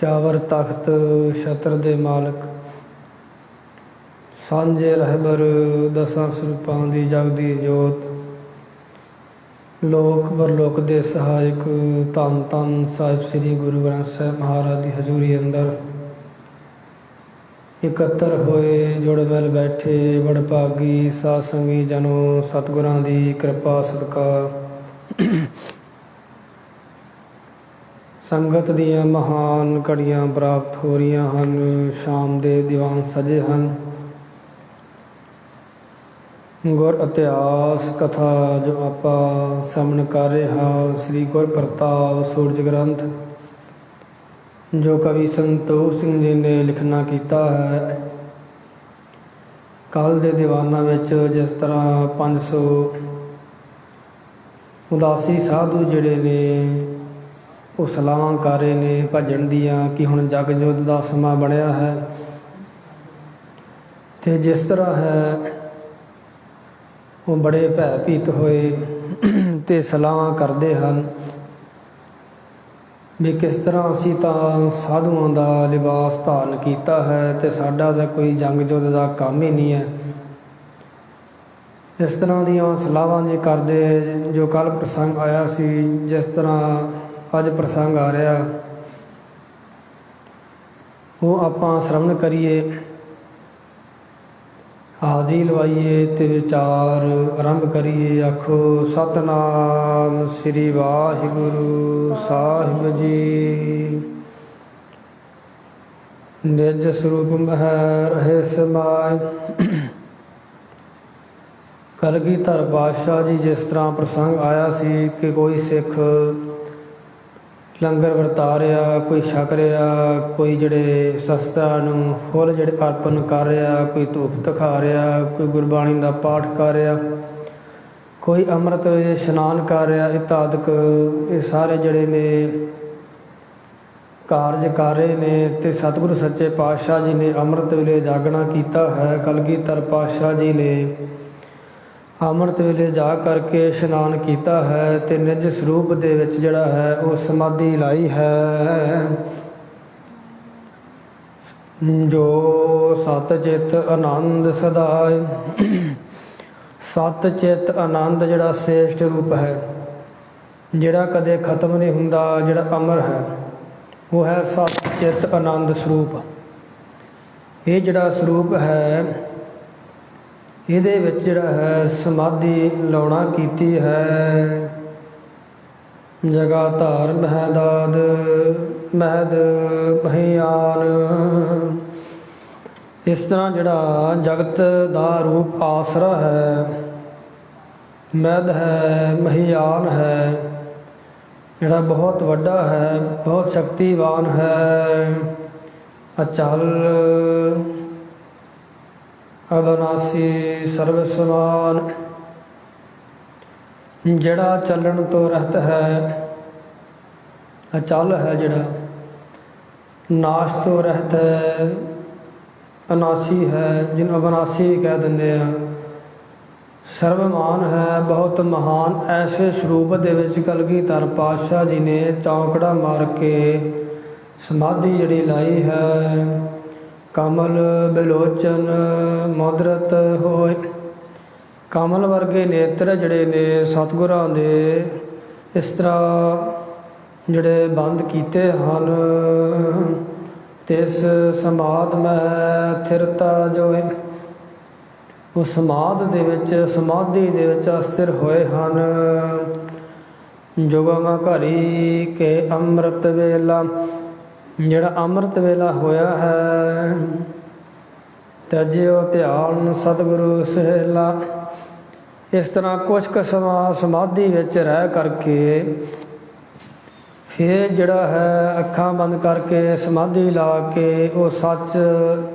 ਚਾਵਰ ਤਖਤ ਛਤਰ ਦੇ ਮਾਲਕ। ਸਾਂਝੇ ਰਹਿਬਰ ਦਸਾਂ ਸਰੂਪਾਂ ਦੀ ਜਗਦੀ ਜੋਤ। ਲੋਕ ਪਰਲੋਕ ਦੇ ਸਹਾਇਕ ਧੰਨ ਧੰਨ ਸਾਹਿਬ ਸ੍ਰੀ ਗੁਰੂ ਗ੍ਰੰਥ ਸਾਹਿਬ ਮਹਾਰਾਜ ਦੀ ਹਜ਼ੂਰੀ ਅੰਦਰ। ਇਕੱਤਰ ਹੋਏ ਜੁੜ ਮਿਲ ਬੈਠੇ ਬੜ ਭਾਗੀ ਸਾਧ ਸੰਗੀ ਜਨੋ ਸਤਿਗੁਰਾਂ ਦੀ ਕਿਰਪਾ ਸਦਕਾ। ਸੰਗਤ ਦੀਆਂ ਮਹਾਨ ਕੜੀਆਂ ਪ੍ਰਾਪਤ ਹੋ ਰਹੀਆਂ ਹਨ, ਸ਼ਾਮ ਦੇ ਦੀਵਾਨ ਸਜੇ ਹਨ। ਗੁਰ ਇਤਿਹਾਸ ਕਥਾ ਜੋ ਆਪਾਂ ਸਮਣ ਕਰ ਰਹੇ ਹਾਂ, ਸ੍ਰੀ ਗੁਰ ਪ੍ਰਤਾਪ ਸੂਰਜ ਗ੍ਰੰਥ, ਜੋ ਕਵੀ ਸੰਤੋਖ ਸਿੰਘ ਜੀ ਨੇ ਲਿਖਣਾ ਕੀਤਾ ਹੈ। ਕੱਲ ਦੇ ਦੀਵਾਨਾਂ ਵਿੱਚ ਜਿਸ ਤਰ੍ਹਾਂ 500 ਉਦਾਸੀ ਸਾਧੂ ਜਿਹੜੇ ਨੇ ਉਹ ਸਲਾਹਾਂ ਕਰ ਰਹੇ ਨੇ ਭਜਣ ਦੀਆਂ ਕਿ ਹੁਣ ਜਗ ਜੋਤ ਦਾ ਸਮਾਂ ਬਣਿਆ ਹੈ। ਤੇ ਜਿਸ ਤਰ੍ਹਾਂ ਹੈ, ਉਹ ਬੜੇ ਭੈ ਭੀਤ ਹੋਏ ਤੇ ਸਲਾਹਾਂ ਕਰਦੇ ਹਨ ਵੀ ਕਿਸ ਤਰ੍ਹਾਂ ਅਸੀਂ ਤਾਂ ਸਾਧੂਆਂ ਦਾ ਲਿਬਾਸ ਧਾਰਨ ਕੀਤਾ ਹੈ ਤੇ ਸਾਡਾ ਤਾਂ ਕੋਈ ਜੰਗ ਜੁੱਧ ਦਾ ਕੰਮ ਹੀ ਨਹੀਂ ਹੈ। ਇਸ ਤਰ੍ਹਾਂ ਦੀਆਂ ਸਲਾਹਾਂ ਜੇ ਕਰਦੇ ਜੋ ਕੱਲ ਪ੍ਰਸੰਗ ਆਇਆ ਸੀ, ਜਿਸ ਤਰ੍ਹਾਂ ਅੱਜ ਪ੍ਰਸੰਗ ਆ ਰਿਹਾ। ਉਹ ਆਪਾਂ ਸ਼ਰਵਣ ਕਰੀਏ। ਆਦੀ ਲਵਾਈਏ ਤੇ ਵਿਚਾਰ ਆਰੰਭ ਕਰੀਏ। ਆਖੋ, ਸਤਨਾਮ ਸ੍ਰੀ ਵਾਹਿਗੁਰੂ ਸਾਹਿਬ ਜੀ। ਨਿਜ ਸਰੂਪ ਮਹਿ ਰਹੇ ਸਮਾਇ ਕਲਗੀਧਰ ਪਾਤਸ਼ਾਹ ਜੀ, ਜਿਸ ਤਰ੍ਹਾਂ ਪ੍ਰਸੰਗ ਆਇਆ ਸੀ ਕਿ ਕੋਈ ਸਿੱਖ ਲੰਗਰ ਵਰਤਾ ਰਿਹਾ ਕੋਈ ਛਕ ਰਿਹਾ ਕੋਈ ਜਿਹੜੇ ਸਸਤਾ ਨੂੰ ਫੁੱਲ ਜਿਹੜੇ ਅਰਪਣ ਕਰ ਰਿਹਾ ਕੋਈ ਧੂਪ ਦਿਖਾ ਰਿਹਾ ਕੋਈ ਗੁਰਬਾਣੀ ਦਾ ਪਾਠ ਕਰ ਰਿਹਾ ਕੋਈ ਅੰਮ੍ਰਿਤ ਵੇਲੇ ਇਸ਼ਨਾਨ ਕਰ ਰਿਹਾ ਇਤਾਦਕ ਇਹ ਸਾਰੇ ਜਿਹੜੇ ਨੇ ਕਾਰਜ ਕਰ ਰਹੇ ਨੇ ਤੇ ਸਤਿਗੁਰੂ ਸੱਚੇ ਪਾਤਸ਼ਾਹ ਜੀ ਨੇ ਅੰਮ੍ਰਿਤ ਵੇਲੇ ਜਾਗਣਾ ਕੀਤਾ ਹੈ, ਕਲਗੀਧਰ ਪਾਤਸ਼ਾਹ ਜੀ ਨੇ ਅੰਮ੍ਰਿਤ ਵੇਲੇ ਜਾ ਕਰਕੇ ਇਸ਼ਨਾਨ ਕੀਤਾ ਹੈ ਤੇ ਨਿਜ ਸਰੂਪ ਦੇ ਵਿੱਚ ਜਿਹੜਾ ਹੈ ਉਹ ਸਮਾਧੀ ਲਾਈ ਹੈ। ਜੋ ਸਤ ਚਿਤ ਆਨੰਦ ਸਦਾਇ ਸਤ ਚਿਤ ਆਨੰਦ ਜਿਹੜਾ ਸ੍ਰੇਸ਼ਟ ਰੂਪ ਹੈ। ਜਿਹੜਾ ਕਦੇ ਖਤਮ ਨਹੀਂ ਹੁੰਦਾ, ਜਿਹੜਾ ਅਮਰ ਹੈ, ਉਹ ਹੈ ਸਤ ਚਿਤ ਆਨੰਦ ਸਰੂਪ। ਇਹ ਜਿਹੜਾ ਸਰੂਪ ਹੈ ਇਹਦੇ ਵਿੱਚ ਜਿਹੜਾ ਹੈ ਸਮਾਧੀ ਲਾਉਣਾ ਕੀਤੀ ਹੈ। ਜਗਾ ਧਾਰ ਮਹਦਾਦ, ਮਹਦ ਭਿਆਨ ਇਸ ਤਰ੍ਹਾਂ ਜਿਹੜਾ ਜਗਤ ਦਾ ਰੂਪ ਆਸਰਾ ਹੈ। ਮਹਿਦ ਹੈ, ਮਹਿਆਨ ਹੈ। ਜਿਹੜਾ ਬਹੁਤ ਵੱਡਾ ਹੈ, ਬਹੁਤ ਸ਼ਕਤੀਵਾਨ ਹੈ। ਅਚਲ ਅਬਨਾਸੀ ਸਰਬ ਸਮਾਨ ਜਿਹੜਾ ਚੱਲਣ ਤੋਂ ਰਹਿਤ ਹੈ, ਅਚਲ ਹੈ ਜਿਹੜਾ, ਨਾਸ਼ ਤੋਂ ਰਹਿਤ ਹੈ, ਅਨਾਸੀ ਹੈ ਜਿਹਨੂੰ ਅਬਨਾਸੀ ਕਹਿ ਦਿੰਦੇ ਆ। ਸਰਵਮਾਨ ਹੈ, ਬਹੁਤ ਮਹਾਨ, ਐਸੇ ਸਰੂਪ ਦੇ ਵਿੱਚ ਕਲਗੀਧਰ ਪਾਤਸ਼ਾਹ ਜੀ ਨੇ ਚੌਂਕੜਾ ਮਾਰ ਕੇ ਸਮਾਧੀ ਜਿਹੜੀ ਲਾਈ ਹੈ ਕਮਲ ਬਿਲੋਚਨ ਮੁਦਰਤ ਹੋਏ। ਕਮਲ ਵਰਗੇ ਨੇਤਰ ਜਿਹੜੇ ਨੇ ਸਤਿਗੁਰਾਂ ਦੇ ਇਸ ਤਰ੍ਹਾਂ ਜਿਹੜੇ ਬੰਦ ਕੀਤੇ ਹਨ ਤਿਸ ਸਮਾਦ ਮੈਂ ਥਿਰਤਾ ਜੋਏ। ਉਹ ਸਮਾਦ ਦੇ ਵਿੱਚ, ਸਮਾਧੀ ਦੇ ਵਿੱਚ ਅਸਥਿਰ ਹੋਏ ਹਨ। ਜੋਗਮਾ ਘਰੀ ਕੇ ਅੰਮ੍ਰਿਤ ਵੇਲਾ। ਜਿਹੜਾ ਅੰਮ੍ਰਿਤ ਵੇਲਾ ਹੋਇਆ ਹੈ ਤਜਿਓ ਧਿਆਨ ਸਤਿਗੁਰੂ ਸਹਿਲਾ। ਇਸ ਤਰ੍ਹਾਂ ਕੁਝ ਕੁ ਸਮਾਂ ਸਮਾਧੀ ਵਿੱਚ ਰਹਿ ਕਰਕੇ, ਫਿਰ ਜਿਹੜਾ ਹੈ ਅੱਖਾਂ ਬੰਦ ਕਰਕੇ ਸਮਾਧੀ ਲਾ ਕੇ, ਉਹ ਸੱਚ,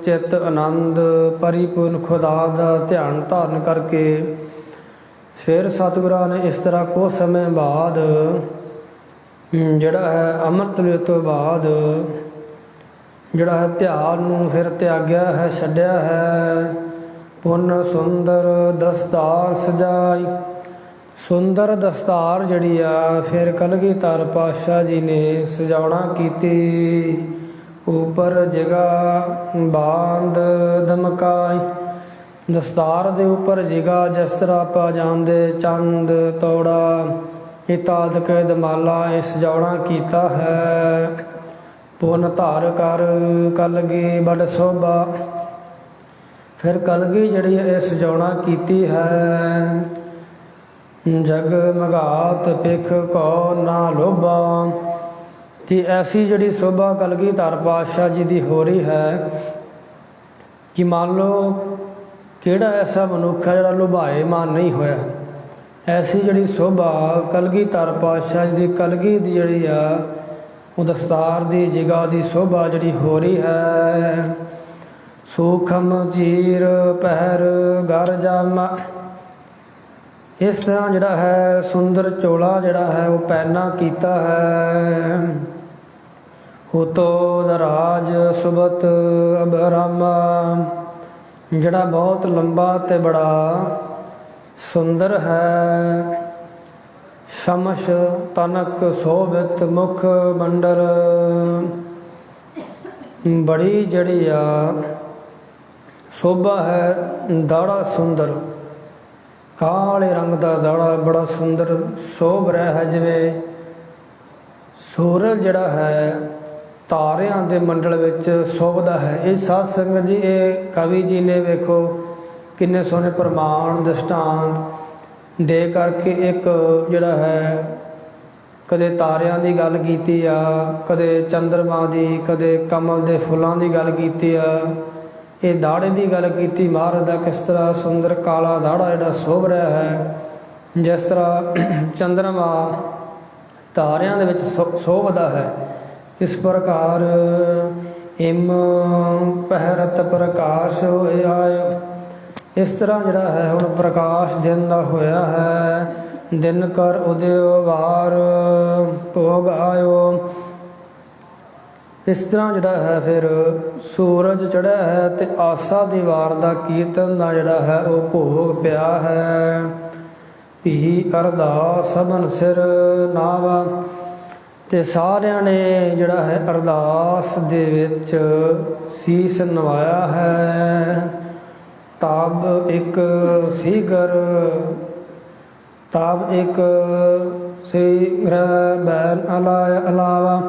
ਚਿੱਤ, ਆਨੰਦ, ਪਰਿਪੂਰਨ ਖੁਦਾ ਦਾ ਧਿਆਨ ਧਾਰਨ ਕਰਕੇ, ਫਿਰ ਸਤਿਗੁਰਾਂ ਨੇ ਇਸ ਤਰ੍ਹਾਂ ਕੁਝ ਸਮੇਂ ਬਾਅਦ ਜਿਹੜਾ ਹੈ ਅੰਮ੍ਰਿਤ ਵੇਲੇ ਤੋਂ ਬਾਅਦ, ਜਿਹੜਾ ਹੈ ਧਿਆਨ ਨੂੰ ਫਿਰ ਤਿਆਗਿਆ ਹੈ, ਛੱਡਿਆ ਹੈ। ਪੁੰਨ ਸੁੰਦਰ ਦਸਤਾਰ ਸਜਾਈ। ਸੁੰਦਰ ਦਸਤਾਰ ਜਿਹੜੀ ਆ, ਫਿਰ ਕਲਗੀ ਕਲਗੀਧਰ ਪਾਤਸ਼ਾਹ ਜੀ ਨੇ ਸਜਾਉਣਾ ਕੀਤੀ। ਉਪਰ ਜਿਗਾ ਬਾਂਦ ਦਮਕਾਈ। ਦਸਤਾਰ ਦੇ ਉੱਪਰ ਜਿਗਾ ਜਿਸ ਤਰ੍ਹਾਂ ਆਪਾਂ ਜਾਂਦੇ ਚੰਦ, ਤੋੜਾ। ਇਤਾਦਕ ਦਮਾਲਾ ਇਸ ਜੋੜਾ ਕੀਤਾ ਹੈ। ਪੁਨ ਧਾਰ ਕਰ, ਕਲਗੀ ਬੜ ਸੋਭਾ। ਫਿਰ ਕਲਗੀ ਜਿਹੜੀ ਇਸ ਜੋੜਾ ਕੀਤੀ ਹੈ। ਜਗ ਮਗਾਤ ਪਿਖ ਕੋ ਨਾ ਲੋਭਾ। ਤੇ ਐਸੀ ਜਿਹੜੀ ਸੋਭਾ ਕਲਗੀ ਧਰ ਪਾਤਸ਼ਾਹ ਜੀ ਦੀ ਹੋ ਰਹੀ ਹੈ ਕਿ ਮੰਨ ਲਓ ਕਿਹੜਾ ਐਸਾ ਮਨੁੱਖ ਹੈ ਜਿਹੜਾ ਲੁਭਾਏ ਮਾਨ ਨਹੀਂ ਹੋਇਆ। ਐਸੀ ਜਿਹੜੀ ਸੋਭਾ ਕਲਗੀ ਧਰ ਪਾਤਸ਼ਾਹ ਜੀ ਦੀ ਕਲਗੀ ਦੀ ਜਿਹੜੀ ਆ, ਉਹ ਦਸਤਾਰ ਦੀ ਜਿਗਾ ਦੀ ਸੋਭਾ ਜਿਹੜੀ ਹੋ ਰਹੀ ਹੈ। ਸੂਖਮ ਚੀਰ ਪਹਿਰ ਗਰ ਜਾਮਾ। ਇਸ ਤਰ੍ਹਾਂ ਜਿਹੜਾ ਹੈ, ਸੁੰਦਰ ਚੋਲਾ ਜਿਹੜਾ ਹੈ, ਉਹ ਪਹਿਨਾ ਕੀਤਾ ਹੈ। ਉਤੋ ਦਰਾਜ ਸੁਬਤ ਅਬਰਾਮਾ ਜਿਹੜਾ ਬਹੁਤ ਲੰਬਾ ਤੇ ਬੜਾ ਸੁੰਦਰ ਹੈ। ਸ਼ਮਸ਼ ਤਨਕ ਸੋਭਿਤ ਮੁਖ ਮੰਡਲ ਬੜੀ ਜਿਹੜੀ ਆ ਸੋਭਾ ਹੈ ਦਾੜਾ ਸੁੰਦਰ। ਕਾਲੇ ਰੰਗ ਦਾ ਦਾੜਾ ਬੜਾ ਸੁੰਦਰ। ਸ਼ੋਭ ਰਿਹਾ ਹੈ ਜਿਵੇਂ। ਸੂਰਜ ਜਿਹੜਾ ਹੈ, ਤਾਰਿਆਂ ਦੇ ਮੰਡਲ ਵਿੱਚ ਸ਼ੋਭਦਾ ਹੈ। ਇਹ ਸਾਧ ਸੰਗਤ ਜੀ, ਇਹ ਕਵੀ ਜੀ ਨੇ ਵੇਖੋ ਕਿੰਨੇ ਸੋਹਣੇ ਪ੍ਰਮਾਣ, ਦ੍ਰਿਸ਼ਟਾਂਤ। ਦੇ ਕਰਕੇ ਇੱਕ ਜਿਹੜਾ ਹੈ, ਕਦੇ ਤਾਰਿਆਂ ਦੀ ਗੱਲ ਕੀਤੀ ਆ, ਕਦੇ ਚੰਦਰਮਾ ਦੀ, ਕਦੇ ਕਮਲ ਦੇ ਫੁੱਲਾਂ ਦੀ ਗੱਲ ਕੀਤੀ ਆ। ਇਹ ਦਾੜੇ ਦੀ ਗੱਲ ਕੀਤੀ, ਮਹਾਰਾਜ ਦਾ ਕਿਸ ਤਰ੍ਹਾਂ ਸੁੰਦਰ ਕਾਲਾ ਦਾੜਾ ਜਿਹੜਾ ਸ਼ੋਭ ਰਿਹਾ ਹੈ। ਜਿਸ ਤਰ੍ਹਾਂ ਚੰਦਰਮਾ ਤਾਰਿਆਂ ਦੇ ਵਿੱਚ ਸ਼ੋ- ਸ਼ੋਭਦਾ ਹੈ। ਇਸ ਪ੍ਰਕਾਰ, ਇਮ ਪਹਿਰਤ ਪ੍ਰਕਾਸ਼ ਹੋਇਆ ਇਸ ਤਰ੍ਹਾਂ ਜਿਹੜਾ ਹੈ, ਹੁਣ ਪ੍ਰਕਾਸ਼ ਦਿਨ ਦਾ ਹੋਇਆ ਹੈ। ਦਿਨ ਕਰ ਉਦਿਓ ਵਾਰ, ਭੋਗ ਆਇਓ। ਇਸ ਤਰ੍ਹਾਂ ਜਿਹੜਾ ਹੈ, ਫਿਰ ਸੂਰਜ ਚੜ੍ਹਿਆ ਹੈ ਤੇ ਆਸਾ ਦੀ ਵਾਰ ਦਾ ਕੀਰਤਨ ਦਾ ਜਿਹੜਾ ਹੈ, ਉਹ ਭੋਗ ਪਿਆ ਹੈ। ਭੀ ਅਰਦਾਸ ਸਭਨ ਸਿਰ ਨਾਵਾ। ਤੇ ਸਾਰਿਆਂ ਨੇ ਜਿਹੜਾ ਹੈ, ਅਰਦਾਸ ਦੇ ਵਿੱਚ ਸੀਸ ਨਵਾਇਆ ਹੈ। ਤਾਬ ਇੱਕ ਸੀਗਰ ਤਬ ਇੱਕ ਸ੍ਰੀ ਗ੍ਰਹਿ ਬੈਨ ਅਲਾਵਾ।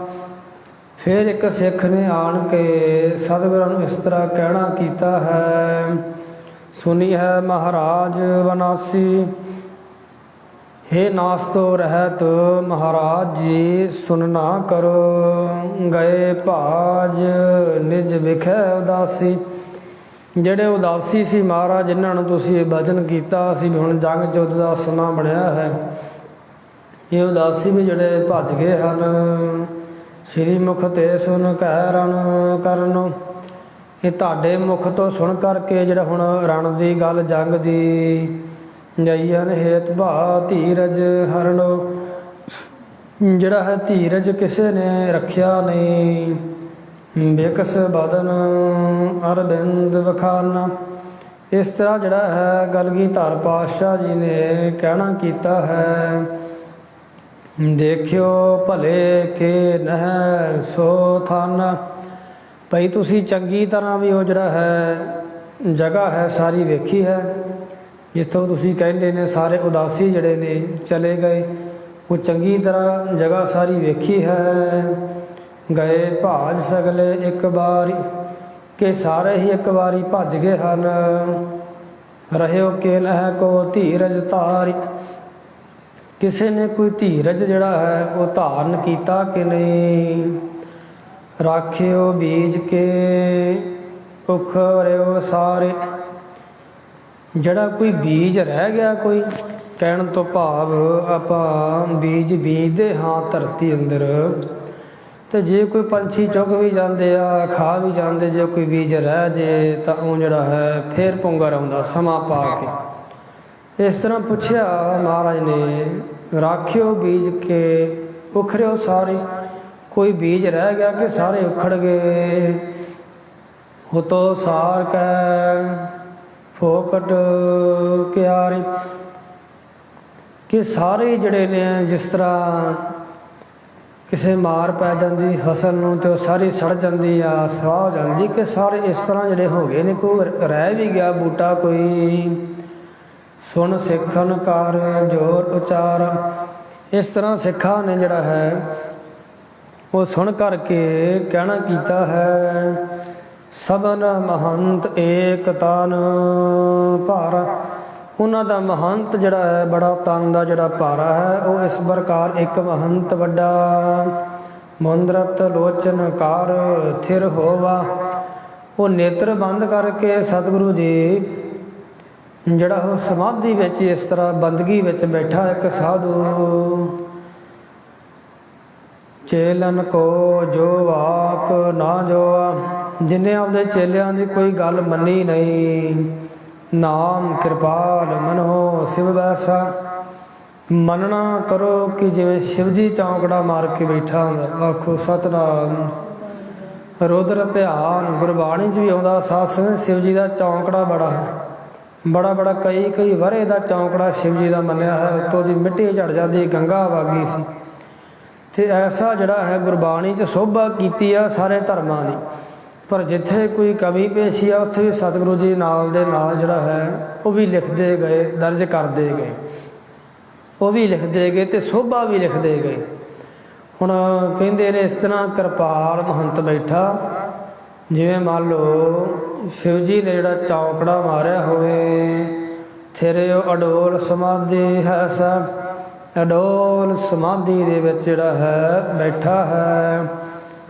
ਫਿਰ ਇੱਕ ਸਿੱਖ ਨੇ ਆਣ ਕੇ ਸਤਿਗੁਰਾਂ ਨੂੰ ਇਸ ਤਰ੍ਹਾਂ ਕਹਿਣਾ ਕੀਤਾ ਹੈ, ਸੁਣੀ ਹੈ ਮਹਾਰਾਜ ਵਨਾਸੀ हे ਨਾਸਤੋ ਰਹਿਤ ਮਹਾਰਾਜ ਜੀ ਸੁਨਣਾ ਕਰੋ। ਗਏ ਭਾਜ ਨਿਜ ਵਿਖੇ ਉਦਾਸੀ। ਜਿਹੜੇ ਉਦਾਸੀ ਸੀ ਮਹਾਰਾਜ, ਜਿਨ੍ਹਾਂ ਨੂੰ ਤੁਸੀਂ ਇਹ ਬਚਨ ਕੀਤਾ ਸੀ ਵੀ ਹੁਣ ਜੰਗ ਜੁੱਧ ਦਾ ਸਮਾਂ ਬਣਿਆ ਹੈ। ਇਹ ਉਦਾਸੀ ਵੀ ਜਿਹੜੇ ਭੱਜ ਗਏ ਹਨ। ਸ੍ਰੀ ਮੁਖ ਤੇ ਸੁਨ ਕਹਿ ਰਣ ਕਰਨ। ਇਹ ਤੁਹਾਡੇ ਮੁਖ ਤੋਂ ਸੁਣ ਕਰਕੇ ਜਿਹੜਾ ਹੁਣ ਰਣ ਦੀ ਗੱਲ ਜੰਗ ਦੀ ਜਈਨ ਹੇਤ ਭਾ ਧੀਰਜ ਹਰਣੋ। ਜਿਹੜਾ ਹੈ ਧੀਰਜ ਕਿਸੇ ਨੇ ਰੱਖਿਆ ਨਹੀਂ। ਬੇਕਸ ਬਦਨ ਅਰਬਿੰਦ ਵਖਾਨਾ। ਇਸ ਤਰ੍ਹਾਂ ਜਿਹੜਾ ਹੈ, ਗਲਗੀ ਧਾਰ ਪਾਤਸ਼ਾਹ ਜੀ ਨੇ ਕਹਿਣਾ ਕੀਤਾ ਹੈ, ਦੇਖਿਓ ਭਲੇ ਕੇ ਨਹਿ ਸੋ ਥਾਨ। ਭਈ ਤੁਸੀਂ ਚੰਗੀ ਤਰ੍ਹਾਂ ਵੀ ਉਹ ਜਿਹੜਾ ਹੈ, ਜਗ੍ਹਾ ਹੈ, ਸਾਰੀ ਵੇਖੀ ਹੈ, ਜਿੱਥੋਂ ਤੁਸੀਂ ਕਹਿੰਦੇ ਨੇ ਸਾਰੇ ਉਦਾਸੀ ਜਿਹੜੇ ਨੇ ਚਲੇ ਗਏ, ਉਹ ਚੰਗੀ ਤਰ੍ਹਾਂ ਜਗ੍ਹਾ ਸਾਰੀ ਵੇਖੀ ਹੈ। ਗਏ ਭਾਜ ਸਗਲੇ ਇੱਕ ਵਾਰੀ, ਕਿ ਸਾਰੇ ਹੀ ਇੱਕ ਵਾਰੀ ਭੱਜ ਗਏ ਹਨ। ਰਹਿਓ ਕੇ ਨਹਿ ਕੋ ਧੀਰਜ ਧਾਰੀ। ਕਿਸੇ ਨੇ ਕੋਈ ਧੀਰਜ ਜਿਹੜਾ ਹੈ, ਉਹ ਧਾਰਨ ਕੀਤਾ ਕਿ ਨਹੀਂ? ਰਾਖਿਓ ਬੀਜ ਕੇ ਉਖਰਿਓ ਸਾਰੇ। ਜਿਹੜਾ ਕੋਈ ਬੀਜ ਰਹਿ ਗਿਆ ਕੋਈ, ਕਹਿਣ ਤੋਂ ਭਾਵ ਆਪਾਂ ਬੀਜ ਬੀਜਦੇ ਹਾਂ ਧਰਤੀ ਅੰਦਰ। ਤੇ ਜੇ ਕੋਈ ਪੰਛੀ ਚੁੱਗ ਵੀ ਜਾਂਦੇ ਆ, ਖਾ ਵੀ ਜਾਂਦੇ, ਜੇ ਕੋਈ ਬੀਜ ਰਹਿ ਜੇ ਤਾਂ ਉਹ ਜਿਹੜਾ ਹੈ ਫੇਰ ਪੁੰਗਰ ਆਉਂਦਾ ਸਮਾਂ ਪਾ ਕੇ। ਇਸ ਤਰ੍ਹਾਂ ਪੁੱਛਿਆ ਮਹਾਰਾਜ ਨੇ, ਰਾਖਿਓ ਬੀਜ ਕੇ ਉਖਰਿਓ ਸਾਰੇ, ਕੋਈ ਬੀਜ ਰਹਿ ਗਿਆ ਕਿ ਸਾਰੇ ਉਖੜ ਗਏ? ਹੁਤੋ ਸਾਰ ਕੈ ਫੋਕਟ ਕਿਆਰੀ, ਕਿ ਸਾਰੇ ਜਿਹੜੇ ਨੇ ਜਿਸ ਤਰ੍ਹਾਂ ਕਿਸੇ ਮਾਰ ਪੈ ਜਾਂਦੀ ਫਸਲ ਨੂੰ ਤੇ ਉਹ ਸਾਰੀ ਸੜ ਜਾਂਦੀ ਆ ਸਵਾਹ ਹੋ ਜਾਂਦੀ। ਕਿ ਸਾਰੇ ਇਸ ਤਰ੍ਹਾਂ ਜਿਹੜੇ ਹੋ ਗਏ ਨੇ, ਕੋਈ ਰਹਿ ਵੀ ਗਿਆ ਬੂਟਾ ਕੋਈ। ਸੁਣ ਸਿੱਖਣ ਕਰ, ਜੋਰ ਉਚਾਰ। ਇਸ ਤਰ੍ਹਾਂ ਸਿੱਖਾਂ ਨੇ ਜਿਹੜਾ ਹੈ, ਉਹ ਸੁਣ ਕਰਕੇ ਕਹਿਣਾ ਕੀਤਾ ਹੈ ਸਬਨ ਮਹੰਤ ਏਕ ਤਨ ਭਾਰ। ਉਹਨਾਂ ਦਾ ਮਹੰਤ ਜਿਹੜਾ ਹੈ, ਬੜਾ ਤਨ ਦਾ ਜਿਹੜਾ ਭਾਰਾ ਹੈ, ਉਹ ਇਸ ਪ੍ਰਕਾਰ ਇੱਕ ਮਹੰਤ ਵੱਡਾ। ਮੁੰਦਰਤ ਲੋਚਨ ਥਿਰ ਹੋਵਾ। ਉਹ ਨੇਤਰ ਬੰਦ ਕਰਕੇ ਸਤਿਗੁਰੂ ਜੀ, ਜਿਹੜਾ ਉਹ ਸਮਾਧੀ ਵਿੱਚ ਇਸ ਤਰ੍ਹਾਂ ਬੰਦਗੀ ਵਿੱਚ ਬੈਠਾ ਇੱਕ ਸਾਧੂ। ਚੇਲਨ ਕੋ ਜੋ ਆਪ ਨਾ ਜੋਆ। ਜਿਨੇ ਆਪਦੇ ਚੇਲਿਆਂ ਦੀ ਕੋਈ ਗੱਲ ਮੰਨੀ ਨਹੀਂ। ਨਾਮ ਕਿਰਪਾਲ ਮਨੋ ਸਿਵ ਵੈਸਾ। ਮੰਨਣਾ ਕਰੋ ਕਿ ਜਿਵੇਂ ਸ਼ਿਵ ਜੀ ਚੌਂਕੜਾ ਮਾਰ ਕੇ ਬੈਠਾ ਹੁੰਦਾ, ਆਖੋ, ਸਤਨਾਮ। ਰੁਦਰ ਧਿਆਨ ਗੁਰਬਾਣੀ 'ਚ ਵੀ ਆਉਂਦਾ ਸਾਧ ਸੰਗਤ ਸ਼ਿਵ ਜੀ ਦਾ ਚੌਂਕੜਾ ਬੜਾ ਹੈ। ਬੜਾ ਬੜਾ ਕਈ ਕਈ ਵਰੇ ਦਾ ਚੌਂਕੜਾ ਸ਼ਿਵ ਜੀ ਦਾ ਮੰਨਿਆ ਹੈ, ਉੱਤੋਂ ਦੀ ਮਿੱਟੀ ਝੜ ਜਾਂਦੀ, ਗੰਗਾ ਵਾਗੀ ਸੀ। ਤੇ ਐਸਾ ਜਿਹੜਾ ਹੈ ਗੁਰਬਾਣੀ 'ਚ ਸੋਭਾ ਕੀਤੀ ਆ ਸਾਰੇ ਧਰਮਾਂ ਦੀ। ਪਰ ਜਿੱਥੇ ਕੋਈ ਕਮੀ ਪੇਸ਼ੀ ਆ, ਉੱਥੇ ਵੀ ਸਤਿਗੁਰੂ ਜੀ ਨਾਲ ਦੇ ਨਾਲ ਜਿਹੜਾ ਹੈ, ਉਹ ਵੀ ਲਿਖਦੇ ਗਏ, ਦਰਜ ਕਰਦੇ ਗਏ। ਉਹ ਵੀ ਲਿਖਦੇ ਗਏ ਤੇ ਸੋਭਾ ਵੀ ਲਿਖਦੇ ਗਏ। ਹੁਣ ਕਹਿੰਦੇ ਨੇ ਇਸ ਤਰ੍ਹਾਂ ਕਿਰਪਾਲ ਮਹੰਤ ਬੈਠਾ। ਜਿਵੇਂ ਮੰਨ ਲਓ, ਸ਼ਿਵ ਜੀ ਨੇ ਜਿਹੜਾ ਚੌਂਕੜਾ ਮਾਰਿਆ ਹੋਵੇ, ਥਿਰੇ ਅਡੋਲ ਸਮਾਧੀ ਹੈ ਸਾ ਅਡੋਲ ਸਮਾਧੀ ਦੇ ਵਿੱਚ ਜਿਹੜਾ ਹੈ, ਬੈਠਾ ਹੈ।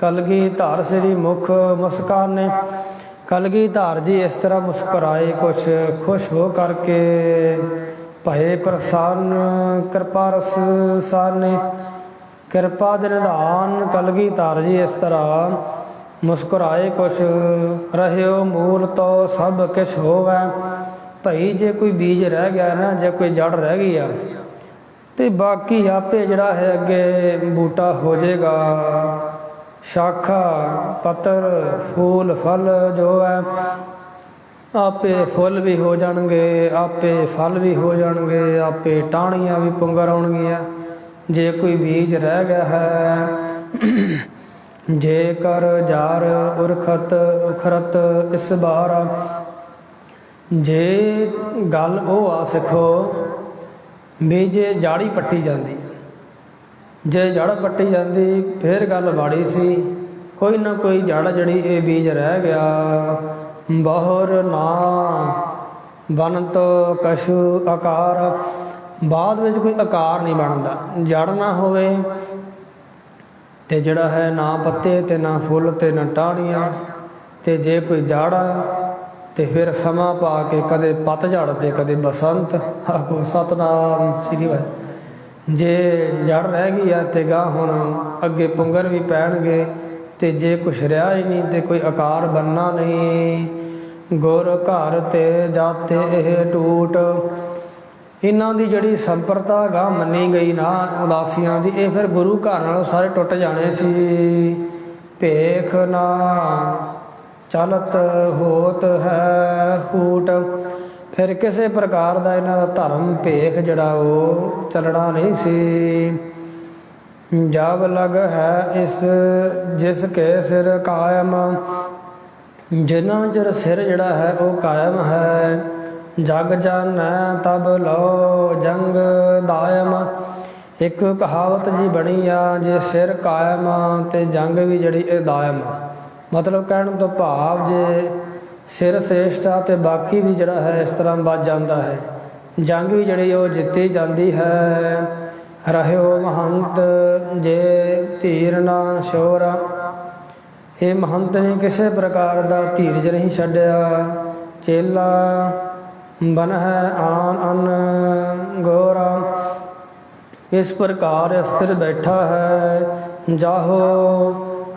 ਕਲਗੀ ਧਾਰ ਸ੍ਰੀ ਮੁਖ ਮੁਸਕਾਨੇ। ਕਲਗੀ ਧਾਰ ਜੀ ਇਸ ਤਰ੍ਹਾਂ ਮੁਸਕਰਾਏ, ਕੁਛ ਖੁਸ਼ ਹੋ ਕਰਕੇ ਭਏ ਪ੍ਰਸੰਨ, ਕਿਰਪਾ ਰਸ ਸਾਨੇ। ਕਿਰਪਾ ਦੇ ਨਿਧਾਨ ਕਲਗੀ ਧਾਰ ਜੀ ਇਸ ਤਰ੍ਹਾਂ ਮੁਸਕਰਾਏ, ਕੁਛ ਰਹਿਓ ਮੂਲ ਤੋ ਸਭ ਕਿਛ ਹੋਵੇ। ਭਈ ਜੇ ਕੋਈ ਬੀਜ ਰਹਿ ਗਿਆ ਨਾ, ਜੇ ਕੋਈ ਜੜ ਰਹਿ ਗਈ ਆ, ਤੇ ਬਾਕੀ ਆਪੇ ਜਿਹੜਾ ਹੈ ਅੱਗੇ ਬੂਟਾ ਹੋ ਜਾਏਗਾ। ਸ਼ਾਖਾ, ਪੱਤਰ, ਫੂਲ, ਫਲ ਜੋ ਹੈ, ਆਪੇ ਫੁੱਲ ਵੀ ਹੋ ਜਾਣਗੇ, ਆਪੇ ਫਲ ਵੀ ਹੋ ਜਾਣਗੇ, ਆਪੇ ਟਾਹਣੀਆਂ ਵੀ ਪੁੰਗਰ ਆਉਣਗੀਆਂ। ਜੇ ਕੋਈ ਬੀਜ ਰਹਿ ਗਿਆ ਹੈ ਜੇ ਕਰ ਜਾਰ ਉਰਖਤ, ਉਖਰਤ ਇਸ ਬਾਰ, ਜੇ ਗੱਲ ਉਹ ਆ ਸਿੱਖੋ ਵੀ ਜੇ ਜਾੜੀ ਪੱਟੀ ਜਾਂਦੀ। ਜੇ ਜੜ ਪੱਟੀ ਜਾਂਦੀ, ਫਿਰ ਗੱਲ ਬਾੜੀ ਸੀ। ਕੋਈ ਨਾ ਕੋਈ ਜੜ ਜਿਹੜੀ ਇਹ ਬੀਜ ਰਹਿ ਗਿਆ। ਬਹੁਰ ਨਾ ਬਨਤ ਕਸ਼ੂ ਆਕਾਰ। ਬਾਅਦ ਵਿੱਚ ਕੋਈ ਆਕਾਰ ਨਹੀਂ ਬਣਦਾ। ਜੜ ਨਾ ਹੋਵੇ ਤੇ ਜਿਹੜਾ ਹੈ ਨਾ ਪੱਤੇ ਤੇ ਨਾ ਫੁੱਲ ਤੇ ਨਾ ਟਾਹਣੀਆਂ। ਤੇ ਜੇ ਕੋਈ ਜਾੜਾ ਤੇ ਫਿਰ ਸਮਾਂ ਪਾ ਕੇ ਕਦੇ ਪਤਝੜ ਤੇ ਕਦੇ ਬਸੰਤ। ਆਖੋ ਸਤਨਾਮ ਸ੍ਰੀ ਵਾਹਿ ਜੇ ਜੜ ਰਹਿ ਗਈ ਆ ਤੇ ਗਾਹ ਹੁਣ ਅੱਗੇ ਪੁੰਗਰ ਵੀ ਪੈਣਗੇ ਤੇ ਜੇ ਕੁਛ ਰਿਹਾ ਹੀ ਨਹੀਂ ਤੇ ਕੋਈ ਆਕਾਰ ਬੰਨਾ ਨਹੀਂ। ਗੁਰ ਘਰ ਤੇ ਜਾਤੇ ਇਹ ਟੂਟ। ਇਹਨਾਂ ਦੀ ਜਿਹੜੀ ਸੰਪਰਤਾ ਗਾ ਮੰਨੀ ਗਈ ਨਾ ਉਦਾਸੀਆਂ ਦੀ, ਇਹ ਫਿਰ ਗੁਰੂ ਘਰ ਨਾਲੋਂ ਸਾਰੇ ਟੁੱਟ ਜਾਣੇ ਸੀ। ਭੇਖ ਨਾ ਚਲਤ ਹੋਤ ਹੈ ਹੂਟ। ਫਿਰ ਕਿਸੇ ਪ੍ਰਕਾਰ ਦਾ ਇਹਨਾਂ ਦਾ ਧਰਮ ਭੇਖ ਜਿਹੜਾ ਉਹ ਚੱਲਣਾ ਨਹੀਂ ਸੀ। ਜਬ ਲਗ ਹੈ ਇਸ, ਜਿਸ ਕੇ ਸਿਰ ਕਾਇਮ। ਜਿਨਾ ਜਰ ਸਿਰ ਜਿਹੜਾ ਹੈ ਉਹ ਕਾਇਮ ਹੈ, ਜਗ ਜਾਣੈ ਤਬ ਲੋ ਜੰਗ ਦਾਇਮ। ਇੱਕ ਕਹਾਵਤ ਜੀ ਬਣੀ ਆ, ਜੇ ਸਿਰ ਕਾਇਮ ਆ ਤੇ ਜੰਗ ਵੀ ਜਿਹੜੀ ਇਹ ਦਾਇਮ ਮਤਲਬ ਕਹਿਣ ਤੋਂ ਭਾਵ ਜੇ ਸਿਰ ਸ੍ਰੇਸ਼ਟ ਆ ਤੇ ਬਾਕੀ ਵੀ ਜਿਹੜਾ ਹੈ ਇਸ ਤਰ੍ਹਾਂ ਵੱਜ ਜਾਂਦਾ ਹੈ। ਜੰਗ ਵੀ ਜਿਹੜੀ ਉਹ ਜਿੱਤੀ ਜਾਂਦੀ ਹੈ। ਰਹਿਓ ਮਹੰਤ, ਜੇ ਧੀਰ ਨਾ ਸ਼ੋਰਾ ਇਹ ਮਹੰਤ ਨੇ ਕਿਸੇ ਪ੍ਰਕਾਰ ਦਾ ਧੀਰਜ ਨਹੀਂ ਛੱਡਿਆ। ਚੇਲਾ ਬਨ ਹੈ ਆਨ ਅਨ ਗੋਰਾ। ਇਸ ਪ੍ਰਕਾਰ ਸਥਿਰ ਬੈਠਾ ਹੈ। ਜਾਹੋ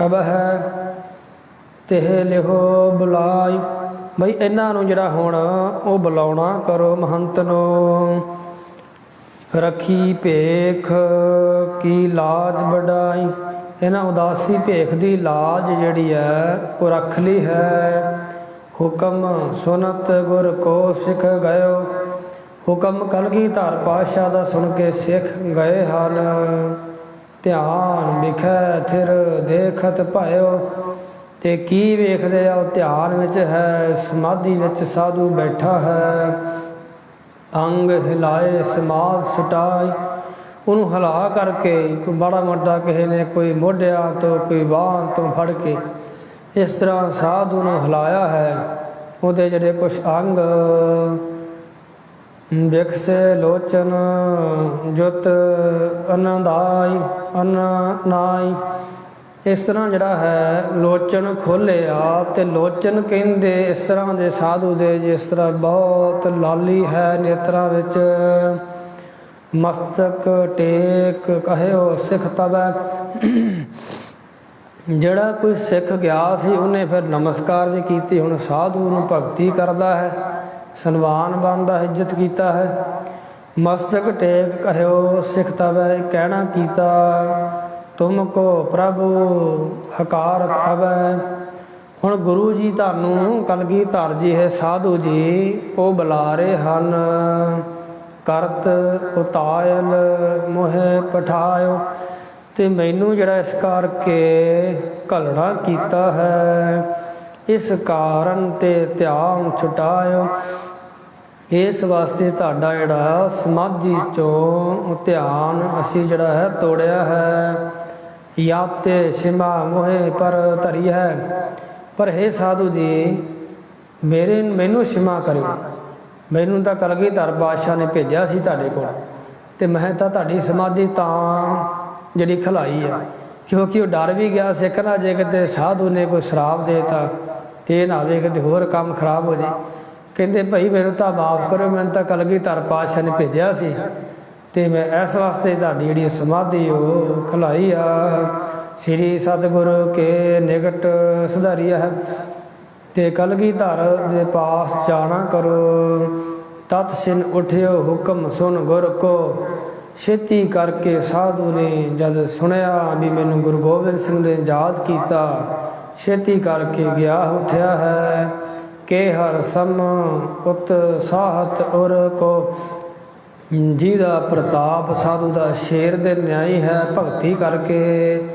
ਅਬ ਹੈ ਤਿਹ ਲਿਖੋ ਬੁਲਾਈ। ਬਈ ਇਹਨਾਂ ਨੂੰ ਜਿਹੜਾ ਹੁਣ ਉਹ ਬੁਲਾਉਣਾ ਕਰੋ ਮਹੰਤ ਨੂੰ। ਰੱਖੀ ਭੇਖ ਕੀ ਲਾਜ ਵਡਾਈ। ਇਹਨਾਂ ਉਦਾਸੀ ਭੇਖ ਦੀ ਲਾਜ ਜਿਹੜੀ ਹੈ ਉਹ ਰੱਖ ਲਈ ਹੈ। ਹੁਕਮ ਸੁਨਤ ਗੁਰ ਕੋ ਸਿੱਖ ਗਇਓ। ਹੁਕਮ ਕਲਗੀ ਧਾਰ ਪਾਸ਼ਾ ਦਾ ਸੁਣ ਕੇ ਸਿੱਖ ਗਏ ਹਨ। ਧਿਆਨ ਵਿਖੈ ਥਿਰ ਦੇਖਤ ਭਇਓ। ਤੇ ਕੀ ਵੇਖਦੇ ਆ? ਉਹ ਧਿਆਨ ਵਿੱਚ ਹੈ, ਸਮਾਧੀ ਵਿੱਚ ਸਾਧੂ ਬੈਠਾ ਹੈ। ਅੰਗ ਹਿਲਾਏ, ਸਮਾਧ ਸੁਟਾਈ ਉਹਨੂੰ ਹਿਲਾ ਕਰਕੇ ਕੋਈ ਬੜਾ ਮੋਟਾ ਕਿਸੇ ਨੇ ਕੋਈ ਮੋਢਿਆਂ ਤੋਂ, ਕੋਈ ਬਾਹਾਂ ਤੋਂ ਫੜ ਕੇ ਇਸ ਤਰ੍ਹਾਂ ਸਾਧੂ ਨੂੰ ਹਿਲਾਇਆ ਹੈ। ਉਹਦੇ ਜਿਹੜੇ ਕੁਝ ਅੰਗ ਵਿਖਸੇ ਲੋਚਨ, ਜੁਤ ਅਨੰਦਾਈ, ਅਨਨਾਈ ਇਸ ਤਰ੍ਹਾਂ ਜਿਹੜਾ ਹੈ, ਲੋਚਨ ਖੋਲਿਆ ਤੇ ਲੋਚਨ ਕਹਿੰਦੇ ਇਸ ਤਰ੍ਹਾਂ ਦੇ ਸਾਧੂ ਦੇ ਜਿਸ ਤਰ੍ਹਾਂ ਬਹੁਤ ਲਾਲੀ ਹੈ ਨੇਤਰਾਂ ਵਿੱਚ। ਮਸਤਕ ਟੇਕ ਕਹਿਓ ਸਿੱਖ ਤਬੈ ਜਿਹੜਾ ਕੋਈ ਸਿੱਖ ਗਿਆ ਸੀ, ਉਹਨੇ ਫਿਰ ਨਮਸਕਾਰ ਵੀ ਕੀਤੀ, ਹੁਣ ਸਾਧੂ ਨੂੰ ਭਗਤੀ ਕਰਦਾ ਹੈ, ਸਨਮਾਨ ਬੰਦਾ ਇੱਜ਼ਤ ਕੀਤਾ ਹੈ। ਮਸਤਕ ਟੇਕ ਕਹਿਓ ਸਿੱਖ ਤਬੈ ਕਹਿਣਾ ਕੀਤਾ ਤੁਮ ਕੋ ਪ੍ਰਭੂ ਹਕਾਰਤ ਅਵੈ। ਹੁਣ ਗੁਰੂ ਜੀ ਤੁਹਾਨੂੰ ਕਲਗੀ ਧਰ ਜੀ ਹੈ, ਸਾਧੂ ਜੀ, ਉਹ ਬੁਲਾ ਰਹੇ ਹਨ। ਕਰਤ ਉਤਾਇਲ ਮੋਹਿ ਪਠਾਇਓ। ਤੇ ਮੈਨੂੰ ਜਿਹੜਾ ਇਸ ਕਰਕੇ ਘਲਣਾ ਕੀਤਾ ਹੈ, ਇਸ ਕਾਰਨ ਤੇ ਧਿਆਨ ਛੁਟਾਇਓ। ਇਸ ਵਾਸਤੇ ਤੁਹਾਡਾ ਜਿਹੜਾ ਸਮਾਧੀ ਚੋਂ ਧਿਆਨ ਅਸੀਂ ਜਿਹੜਾ ਹੈ ਤੋੜਿਆ ਹੈ। ਯਾਤੇ ਸਿਮਾ ਮੋਹੇ ਪਰ ਧਰੀ ਹੈ। ਪਰ ਹੈ ਸਾਧੂ ਜੀ, ਮੇਰੇ ਮੈਨੂੰ ਸਿਮਾ ਕਰਿਓ। ਮੈਨੂੰ ਤਾਂ ਕਲਗੀਧਰ ਬਾਦਸ਼ਾਹ ਨੇ ਭੇਜਿਆ ਸੀ ਤੁਹਾਡੇ ਕੋਲ। ਤੇ ਮੈਂ ਤਾਂ ਤੁਹਾਡੀ ਸਮਾਧੀ ਤਾਂ ਜਿਹੜੀ ਖਲਾਈ ਆ ਕਿਉਂਕਿ ਉਹ ਡਰ ਵੀ ਗਿਆ, ਸਿੱਖ ਨਾ ਜੇ ਕਿਤੇ ਸਾਧੂ ਨੇ ਕੋਈ ਸ਼ਰਾਬ ਦੇਤਾ, ਤੇ ਇਹ ਨਾ ਹੋਵੇ ਕਿਤੇ ਹੋਰ ਕੰਮ ਖਰਾਬ ਹੋ ਜੇ। ਕਹਿੰਦੇ, ਭਾਈ ਮੈਨੂੰ ਤਾਂ ਮਾਫ ਕਰੋ ਮੈਨੂੰ ਤਾਂ ਕਲਗੀਧਰ ਪਾਤਸ਼ਾਹ ਨੇ ਭੇਜਿਆ ਸੀ। ਤੇ ਮੈਂ ਇਸ ਵਾਸਤੇ ਤੁਹਾਡੀ ਜਿਹੜੀ ਸਮਾਧੀ ਉਹ ਖਲਾਈ ਆ। ਸ੍ਰੀ ਸਤਿਗੁਰੂ ਕੇ ਨਿਕਟ ਸੁਧਾਰੀ ਹੈ ਤੇ ਕਲਗੀਧਰ ਦੇ ਪਾਸ ਜਾਣਾ ਕਰੋ। ਤਤ ਸਿਨ ਉਠਿਓ ਹੁਕਮ ਸੁਨ ਗੁਰ ਕੋ। ਛੇਤੀ ਕਰਕੇ ਸਾਧੂ ਨੇ ਜਦ ਸੁਣਿਆ ਵੀ ਮੈਨੂੰ ਗੁਰੂ ਗੋਬਿੰਦ ਸਿੰਘ ਨੇ ਯਾਦ ਕੀਤਾ, ਛੇਤੀ ਕਰਕੇ ਗਿਆ ਉਠਿਆ ਹੈ। ਕੇ ਹਰ ਸਮ ਉਤ ਸਾਹਤ ਔਰ ਕੋ। ਜਿਹਦਾ ਪ੍ਰਤਾਪ ਸਾਧੂ ਦਾ ਸ਼ੇਰ ਦੇ ਨਿਆਈ ਹੈ ਭਗਤੀ ਕਰਕੇ।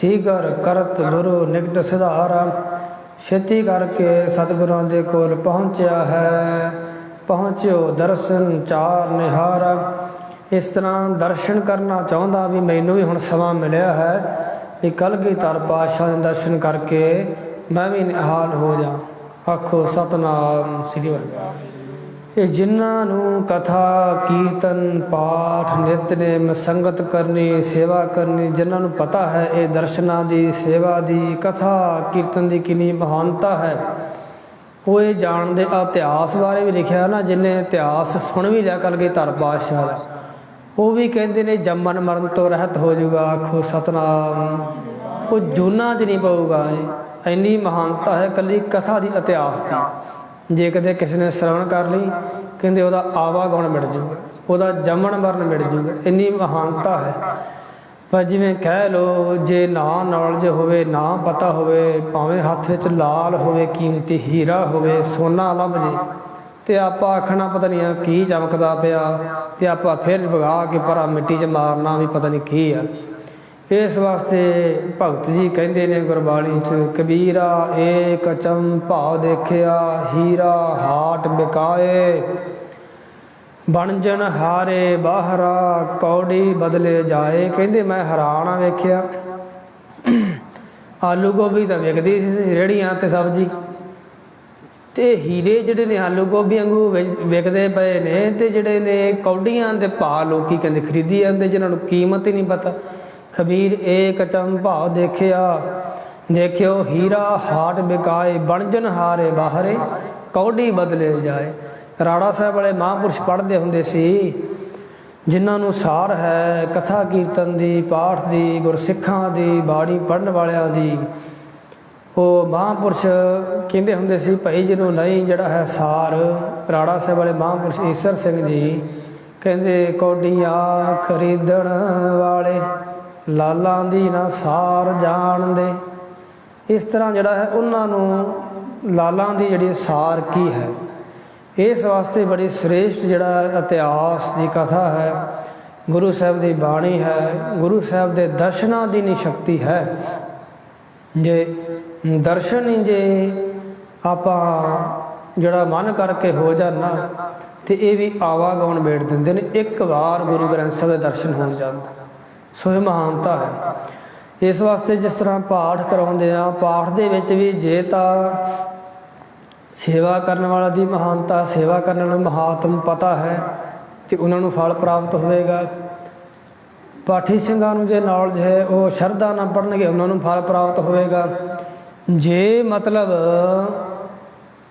ਸੀਗਰ ਕਰਤ ਗੁਰੂ ਨਿਕਟ ਸਿਧਾਰਾ, ਛੇਤੀ ਕਰਕੇ ਸਤਿਗੁਰਾਂ ਦੇ ਕੋਲ ਪਹੁੰਚਿਆ ਹੈ। ਪਹੁੰਚਿਓ ਦਰਸ਼ਨ ਚਾਰ ਨਿਹਾਰ। ਇਸ ਤਰ੍ਹਾਂ ਦਰਸ਼ਨ ਕਰਨਾ ਚਾਹੁੰਦਾ ਵੀ ਮੈਨੂੰ ਵੀ ਹੁਣ ਸਮਾਂ ਮਿਲਿਆ ਹੈ ਕਿ ਕਲਗੀਧਰ ਪਾਤਸ਼ਾਹ ਦੇ ਦਰਸ਼ਨ ਕਰਕੇ ਮੈਂ ਵੀ ਨਿਹਾਲ ਹੋ ਜਾ। ਆਖੋ ਸਤਨਾਮ ਸ੍ਰੀ ਵਾਹਿਗੁਰੂ। ਇਹ ਜਿਨ੍ਹਾਂ ਨੂੰ ਕਥਾ, ਕੀਰਤਨ, ਪਾਠ ਨਿਤਨੇਮ ਸੰਗਤ ਕਰਨੀ, ਸੇਵਾ ਕਰਨੀ, ਜਿਨ੍ਹਾਂ ਨੂੰ ਪਤਾ ਹੈ, ਇਹ ਦਰਸ਼ਨਾਂ ਦੀ, ਸੇਵਾ ਦੀ, ਕਥਾ, ਕੀਰਤਨ ਦੀ ਕਿੰਨੀ ਮਹਾਨਤਾ ਹੈ। ਉਹ ਇਹ ਜਾਣਦੇ ਆ ਇਤਿਹਾਸ ਬਾਰੇ ਵੀ ਲਿਖਿਆ ਨਾ, ਜਿਨੇ ਇਤਿਹਾਸ ਸੁਣ ਵੀ ਲਿਆ ਕਲਗੇ ਧਰ ਪਾਤਸ਼ਾਹ ਦਾ। ਉਹ ਵੀ ਕਹਿੰਦੇ ਨੇ ਜੰਮਨ ਮਰਨ ਤੋਂ ਰਹਿਤ ਹੋ ਜਾਊਗਾ, ਆਖੋ ਸਤਨਾਮ। ਉਹ ਜੂਨਾ 'ਚ ਨਹੀਂ ਪਊਗਾ ਇਹ। ਇੰਨੀ ਮਹਾਨਤਾ ਹੈ ਕੱਲੀ ਕਥਾ ਦੀ ਇਤਿਹਾਸ ਦੀ। ਜੇ ਕਦੇ ਕਿਸੇ ਨੇ ਸ਼ਰਵਣ ਕਰ ਲਈ, ਕਹਿੰਦੇ ਉਹਦਾ ਆਵਾਗੁਣ ਮਿਟ ਜੂਗਾ ਉਹਦਾ ਜੰਮਣ ਮਰਨ ਮਿਟ ਜਾਊਗਾ, ਇੰਨੀ ਮਹਾਨਤਾ ਹੈ। ਪਰ ਜਿਵੇਂ ਕਹਿ ਲੋ ਜੇ ਨਾ ਨੌਲੇਜ ਹੋਵੇ, ਨਾ ਪਤਾ ਹੋਵੇ, ਭਾਵੇਂ ਹੱਥ ਵਿੱਚ ਲਾਲ ਹੋਵੇ, ਕੀਮਤੀ ਹੀਰਾ ਹੋਵੇ, ਸੋਨਾ ਲੱਭ ਜੇ, ਤੇ ਆਪਾਂ ਆਖਣਾ ਪਤਾ ਨਹੀਂ ਆ ਕੀ ਚਮਕਦਾ ਪਿਆ, ਤੇ ਆਪਾਂ ਫਿਰ ਵਗਾ ਕੇ ਪਰਾ ਮਿੱਟੀ 'ਚ ਮਾਰਨਾ ਵੀ ਪਤਾ ਨਹੀਂ ਕੀ ਆ। ਇਸ ਵਾਸਤੇ ਭਗਤ ਜੀ ਕਹਿੰਦੇ ਨੇ ਗੁਰਬਾਣੀ 'ਚ, ਕਬੀਰਾ ਏਕ ਚਮ ਭਾਵ ਦੇਖਿਆ, ਹੀਰਾ ਹਾਟ ਬਿਕਾਏ। ਬਣਜਨ ਹਾਰੇ ਬਾਹਰਾ, ਕੌੜੀ ਬਦਲੇ ਜਾਏ। ਕਹਿੰਦੇ ਮੈਂ ਹੈਰਾਨ ਵੇਖਿਆ। ਆਲੂ ਗੋਭੀ ਤਾਂ ਵਿਕਦੀ ਸੀ ਰੇੜੀਆਂ ਤੇ ਸਬਜ਼ੀ। ਤੇ ਹੀਰੇ ਜਿਹੜੇ ਨੇ ਆਲੂ ਗੋਭੀ ਵਾਂਗੂ ਵਿਕਦੇ ਪਏ ਨੇ ਤੇ ਜਿਹੜੇ ਨੇ ਕੌਡੀਆਂ ਦੇ ਭਾਅ ਲੋਕੀ ਕਹਿੰਦੇ ਖਰੀਦੀ ਜਾਂਦੇ, ਜਿਨ੍ਹਾਂ ਨੂੰ ਕੀਮਤ ਹੀ ਨਹੀਂ ਪਤਾ। ਕਬੀਰ ਏਕ ਚਮ ਭਾਅ ਦੇਖਿਆ, ਦੇਖਿਓ ਹੀਰਾ ਹਾਟ ਬਿਕਾਏ, ਬਣਜਨ ਹਾਰੇ ਬਾਹਰੇ, ਕੌਡੀ ਬਦਲੇ ਜਾਏ। ਰਾੜਾ ਸਾਹਿਬ ਵਾਲੇ ਮਹਾਂਪੁਰਸ਼ ਪੜ੍ਹਦੇ ਹੁੰਦੇ ਸੀ, ਜਿਨ੍ਹਾਂ ਨੂੰ ਸਾਰ ਹੈ ਕਥਾ ਕੀਰਤਨ ਦੀ, ਪਾਠ ਦੀ, ਗੁਰਸਿੱਖਾਂ ਦੀ, ਬਾਣੀ ਪੜ੍ਹਨ ਵਾਲਿਆਂ ਦੀ। ਉਹ ਮਹਾਂਪੁਰਸ਼ ਕਹਿੰਦੇ ਹੁੰਦੇ ਸੀ, ਭਾਈ ਜਿਹਨੂੰ ਨਹੀਂ ਜਿਹੜਾ ਹੈ ਸਾਰ। ਰਾੜਾ ਸਾਹਿਬ ਵਾਲੇ ਮਹਾਂਪੁਰਸ਼ ਈਸ਼ਰ ਸਿੰਘ ਜੀ ਕਹਿੰਦੇ, ਕੌਡੀਆਂ ਖਰੀਦਣ ਵਾਲੇ ਲਾਲਾਂ ਦੀ ਨਾ ਸਾਰ ਜਾਣਦੇ। ਇਸ ਤਰ੍ਹਾਂ ਜਿਹੜਾ ਹੈ, ਉਹਨਾਂ ਨੂੰ ਲਾਲਾਂ ਦੀ ਜਿਹੜੀ ਸਾਰ ਕੀ ਹੈ? ਇਸ ਵਾਸਤੇ ਬੜੀ ਸ੍ਰੇਸ਼ਟ ਜਿਹੜਾ ਇਤਿਹਾਸ ਦੀ ਕਥਾ ਹੈ। ਗੁਰੂ ਸਾਹਿਬ ਦੀ ਬਾਣੀ ਹੈ, ਗੁਰੂ ਸਾਹਿਬ ਦੇ ਦਰਸ਼ਨਾਂ ਦੀ ਨੀ ਸ਼ਕਤੀ ਹੈ। ਜੇ ਦਰਸ਼ਨ ਹੀ ਜੇ ਆਪਾਂ ਜਿਹੜਾ ਮਨ ਕਰਕੇ ਹੋ ਜਾਣਾ ਤੇ ਇਹ ਵੀ ਆਵਾਗਾਉਣ ਬੈਠ ਦਿੰਦੇ ਨੇ। ਇੱਕ ਵਾਰ ਗੁਰੂ ਗ੍ਰੰਥ ਸਾਹਿਬ ਦੇ ਦਰਸ਼ਨ ਹੋਣ ਜਾਂਦਾ। ਸੋ ਇਹ ਮਹਾਨਤਾ ਹੈ। ਇਸ ਵਾਸਤੇ ਜਿਸ ਤਰ੍ਹਾਂ ਪਾਠ ਕਰਾਉਂਦੇ ਆ ਪਾਠ ਦੇ ਵਿੱਚ ਵੀ ਜੇ ਤਾਂ ਸੇਵਾ ਕਰਨ ਵਾਲਾ ਦੀ ਮਹਾਨਤਾ, ਸੇਵਾ ਕਰਨ ਵਾਲੇ ਮਹਾਤਮ ਪਤਾ ਹੈ ਤੇ ਉਹਨਾਂ ਨੂੰ ਫਲ ਪ੍ਰਾਪਤ ਹੋਵੇਗਾ। ਪਾਠੀ ਸਿੰਘਾਂ ਨੂੰ ਜੇ ਨੌਲੇਜ ਹੈ, ਉਹ ਸ਼ਰਧਾ ਨਾਲ ਪੜਨਗੇ ਉਹਨਾਂ ਨੂੰ ਫਲ ਪ੍ਰਾਪਤ ਹੋਵੇਗਾ। ਜੇ ਮਤਲਬ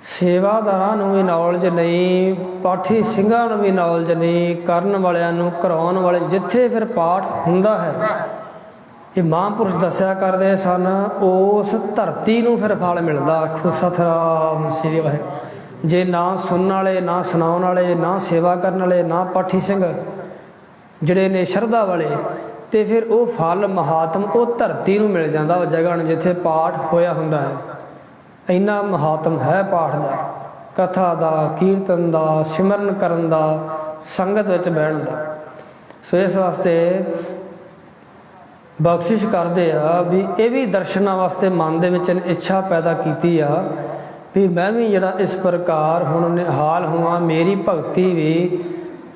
ਸੇਵਾਦਾਰਾਂ ਨੂੰ ਵੀ ਨੌਲੇਜ ਨਹੀਂ, ਪਾਠੀ ਸਿੰਘਾਂ ਨੂੰ ਵੀ ਨੌਲੇਜ ਨਹੀਂ, ਕਰਨ ਵਾਲਿਆਂ ਨੂੰ, ਕਰਾਉਣ ਵਾਲੇ, ਜਿੱਥੇ ਫਿਰ ਪਾਠ ਹੁੰਦਾ ਹੈ। ਇਹ ਮਹਾਂਪੁਰਸ਼ ਦੱਸਿਆ ਕਰਦੇ ਸਨ, ਉਸ ਧਰਤੀ ਨੂੰ ਫਿਰ ਫਲ ਮਿਲਦਾ। ਆਖੋ ਸਤਨਾਮ ਸ੍ਰੀ ਵਾਹਿਗੁਰੂ। ਜੇ ਨਾ ਸੁਣਨ ਵਾਲੇ, ਨਾ ਸੁਣਾਉਣ ਵਾਲੇ, ਨਾ ਸੇਵਾ ਕਰਨ ਵਾਲੇ, ਨਾ ਪਾਠੀ ਸਿੰਘ, ਜਿਹੜੇ ਨੇ ਸ਼ਰਧਾ ਵਾਲੇ, ਤੇ ਫਿਰ ਉਹ ਫਲ ਮਹਾਤਮ, ਉਹ ਧਰਤੀ ਨੂੰ ਮਿਲ ਜਾਂਦਾ, ਉਹ ਜਗ੍ਹਾ ਨੂੰ ਜਿੱਥੇ ਪਾਠ ਹੋਇਆ ਹੁੰਦਾ ਹੈ। ਇੰਨਾ ਮਹਾਤਮ ਹੈ ਪਾਠ ਦਾ, ਕਥਾ ਦਾ, ਕੀਰਤਨ ਦਾ, ਸਿਮਰਨ ਕਰਨ ਦਾ, ਸੰਗਤ ਵਿੱਚ ਬਹਿਣ ਦਾ। ਸੋ ਇਸ ਵਾਸਤੇ ਬਖਸ਼ਿਸ਼ ਕਰਦੇ ਆ ਵੀ ਇਹ ਵੀ ਦਰਸ਼ਨਾਂ ਵਾਸਤੇ ਮਨ ਦੇ ਵਿੱਚ ਇੱਛਾ ਪੈਦਾ ਕੀਤੀ ਆ ਵੀ ਮੈਂ ਵੀ ਜਿਹੜਾ ਇਸ ਪ੍ਰਕਾਰ ਹੁਣ ਨਿਹਾਲ ਹੋਵਾਂ, ਮੇਰੀ ਭਗਤੀ ਵੀ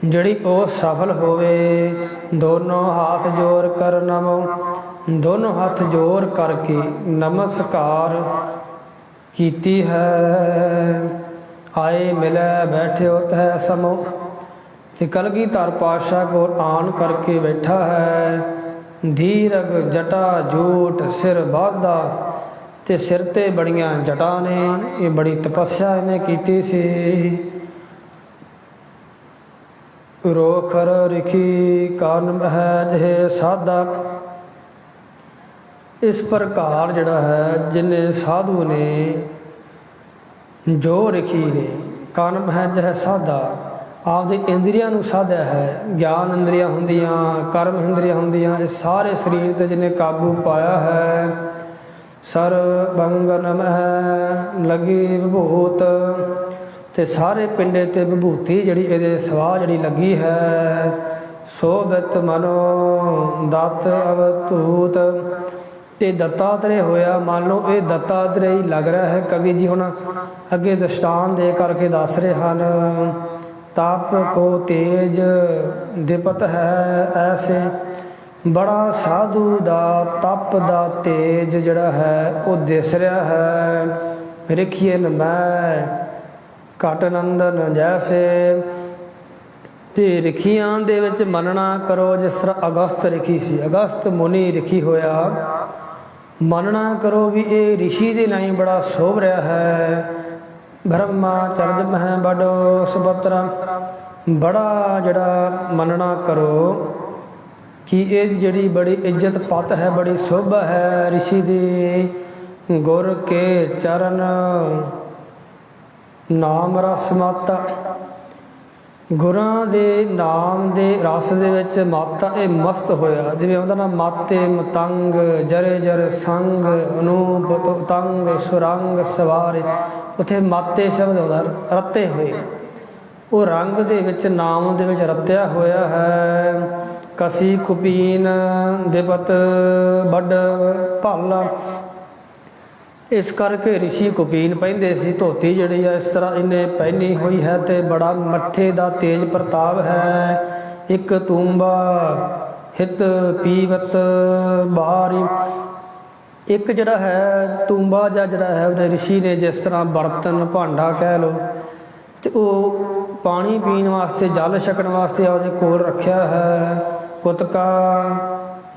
ਜਿਹੜੀ ਉਹ ਸਫਲ ਹੋਵੇ। ਦੋਨੋਂ ਹੱਥ ਜੋੜ ਕਰ ਨਮੋ, ਦੋਨੋਂ ਹੱਥ ਜੋੜ ਕਰਕੇ ਨਮਸਕਾਰ ਕੀਤੀ ਹੈ। ਆਏ ਮਿਲੇ ਬੈਠਿਓ ਤੈ ਸਮੋ। ਤੇ ਕਲਗੀਧਰ ਪਾਤਸ਼ਾਹ ਕੋਲ ਆਣ ਕਰਕੇ ਬੈਠਾ ਹੈ। ਧੀਰਗ ਜਟਾ ਜੂਟ ਸਿਰ ਬਾਧਾ ਤੇ ਸਿਰ ਤੇ ਬੜੀਆਂ ਜਟਾਂ ਨੇ। ਇਹ ਬੜੀ ਤਪੱਸਿਆ ਇਹਨੇ ਕੀਤੀ ਸੀ। ਰੋਖਰ ਰਖੀ ਕਾਰਨ ਮਹਿ ਜਿਹੇ ਸਾਦਾ ਇਸ ਪ੍ਰਕਾਰ ਜਿਹੜਾ ਹੈ, ਜਿਨੇ ਸਾਧੂ ਨੇ, ਜੋ ਰਖੀ ਨੇ ਕਾਨ ਮਹਿ ਜਿਹੇ ਸਾਦਾ ਆਪਦੇ ਇੰਦਰੀਆਂ ਨੂੰ ਸਾਧਿਆ ਹੈ। ਗਿਆਨ ਇੰਦਰੀਆਂ ਹੁੰਦੀਆਂ, ਕਰਮ ਇੰਦਰੀਆਂ ਹੁੰਦੀਆਂ, ਇਹ ਸਾਰੇ ਸਰੀਰ ਤੇ ਜਿਹਨੇ ਕਾਬੂ ਪਾਇਆ ਹੈ ਸਰ ਬੰਗਨ ਮਹਿ ਲਗੀ ਵਿਭੂਤ। ਤੇ ਸਾਰੇ ਪਿੰਡੇ ਤੇ ਵਿਭੂਤੀ ਜਿਹੜੀ ਇਹਦੇ ਸਵਾਹ ਜਿਹੜੀ ਲੱਗੀ ਹੈ, ਸੋਭਤ ਮਨੋ ਦਤ ਅਵਤੂਤ। ਤੇ ਦੱਤਾਤਰੇ ਹੋਇਆ। ਮੰਨ ਲਓ ਇਹ ਦੱਤਾਤਰੇ ਹੀ ਲੱਗ ਰਿਹਾ ਹੈ ਕਵੀ ਜੀ ਹੁਣ। ਅੱਗੇ ਦਸ਼ਟਾਨ ਦੇ ਕਰਕੇ ਦੱਸ ਰਹੇ ਹਨ। ਤਾਪ ਕੋ ਤੇਜ ਦਿਪਤ ਹੈ ਐਸੇ। ਬੜਾ ਸਾਧੂ ਦਾ ਤਪ ਦਾ ਤੇਜ ਜਿਹੜਾ ਹੈ ਉਹ ਦਿਸ ਰਿਹਾ ਹੈ। ਰਖੀਏ ਨ ਮੈਂ ਘਟ ਨੰਦਨ ਜੈਸੇ। ਤੇ ਰਖੀਆਂ ਦੇ ਵਿੱਚ ਮੰਨਣਾ ਕਰੋ ਜਿਸ ਤਰ੍ਹਾਂ ਅਗਸਤ ਰਖੀ ਸੀ। ਅਗਸਤ ਮੁਨੀ ਰਖੀ ਹੋਇਆ। ਮੰਨਣਾ ਕਰੋ ਵੀ ਇਹ ઋષਿ ਦੇ ਨਹੀਂ ਬੜਾ ਸੋਭ ਰਿਹਾ ਹੈ ਬ੍ਰਹਮਾ ਚਰਜ ਮਹਿ ਬੜੋ ਸੁਬਤਰਾ ਬੜਾ ਜਿਹੜਾ ਮੰਨਣਾ ਕਰੋ ਕਿ ਇਹ ਜਿਹੜੀ ਬੜੀ ਇੱਜ਼ਤ ਪਤ ਹੈ ਬੜੀ ਸੋਭਾ ਹੈ ઋષਿ ਦੀ ਗੁਰ ਕੇ ਚਰਨ ਨਾਮ ਰਸ ਮਾਤਾ ਗੁਰਾਂ ਦੇ ਨਾਮ ਦੇ ਰਸ ਦੇ ਵਿੱਚ ਮਾਤਾ ਇਹ ਮਸਤ ਹੋਇਆ। ਜਿਵੇਂ ਉਹਦਾ ਨਾਮ ਮਾਤੇ ਮਤੰਗ, ਜਰੇ ਜਰ ਸੰਗ, ਅਨੂਪ ਤੰਗ ਸੁਰੰਗ ਸਵਾਰੇ। ਉਥੇ ਮਾਤੇ ਸ਼ਬਦ ਆਉਂਦਾ ਰਤੇ ਹੋਏ। ਉਹ ਰੰਗ ਦੇ ਵਿੱਚ, ਨਾਮ ਦੇ ਵਿੱਚ ਰੱਤਿਆ ਹੋਇਆ ਹੈ। ਕਸੀ ਕੁਪੀਨ ਦੇਵਤ ਵੱਡ, ਭਾਲਾ। ਇਸ ਕਰਕੇ ઋષਿ ਕੁਪੀਨ ਪਹਿਨਦੇ ਸੀ ਧੋਤੀ ਜਿਹੜੀ ਆ ਇਸ ਤਰ੍ਹਾਂ ਇਹਨੇ ਪਹਿਨੀ ਹੋਈ ਹੈ ਤੇ ਬੜਾ ਮੱਥੇ ਦਾ ਤੇਜ ਪ੍ਰਤਾਪ ਹੈ ਇੱਕ ਤੂੰਬਾ ਹਿਤ ਪੀਵਤ ਬਾਰੀ ਇੱਕ ਜਿਹੜਾ ਹੈ ਤੂੰਬਾ ਜਾਂ ਜਿਹੜਾ ਹੈ ਉਹਦੇ ઋષਿ ਨੇ ਜਿਸ ਤਰ੍ਹਾਂ ਬਰਤਨ ਭਾਂਡਾ ਕਹਿ ਲੋ ਤੇ ਉਹ ਪਾਣੀ ਪੀਣ ਵਾਸਤੇ ਜਲ ਛਕਣ ਵਾਸਤੇ ਉਹਦੇ ਕੋਲ ਰੱਖਿਆ ਹੈ ਕੁਤਕਾ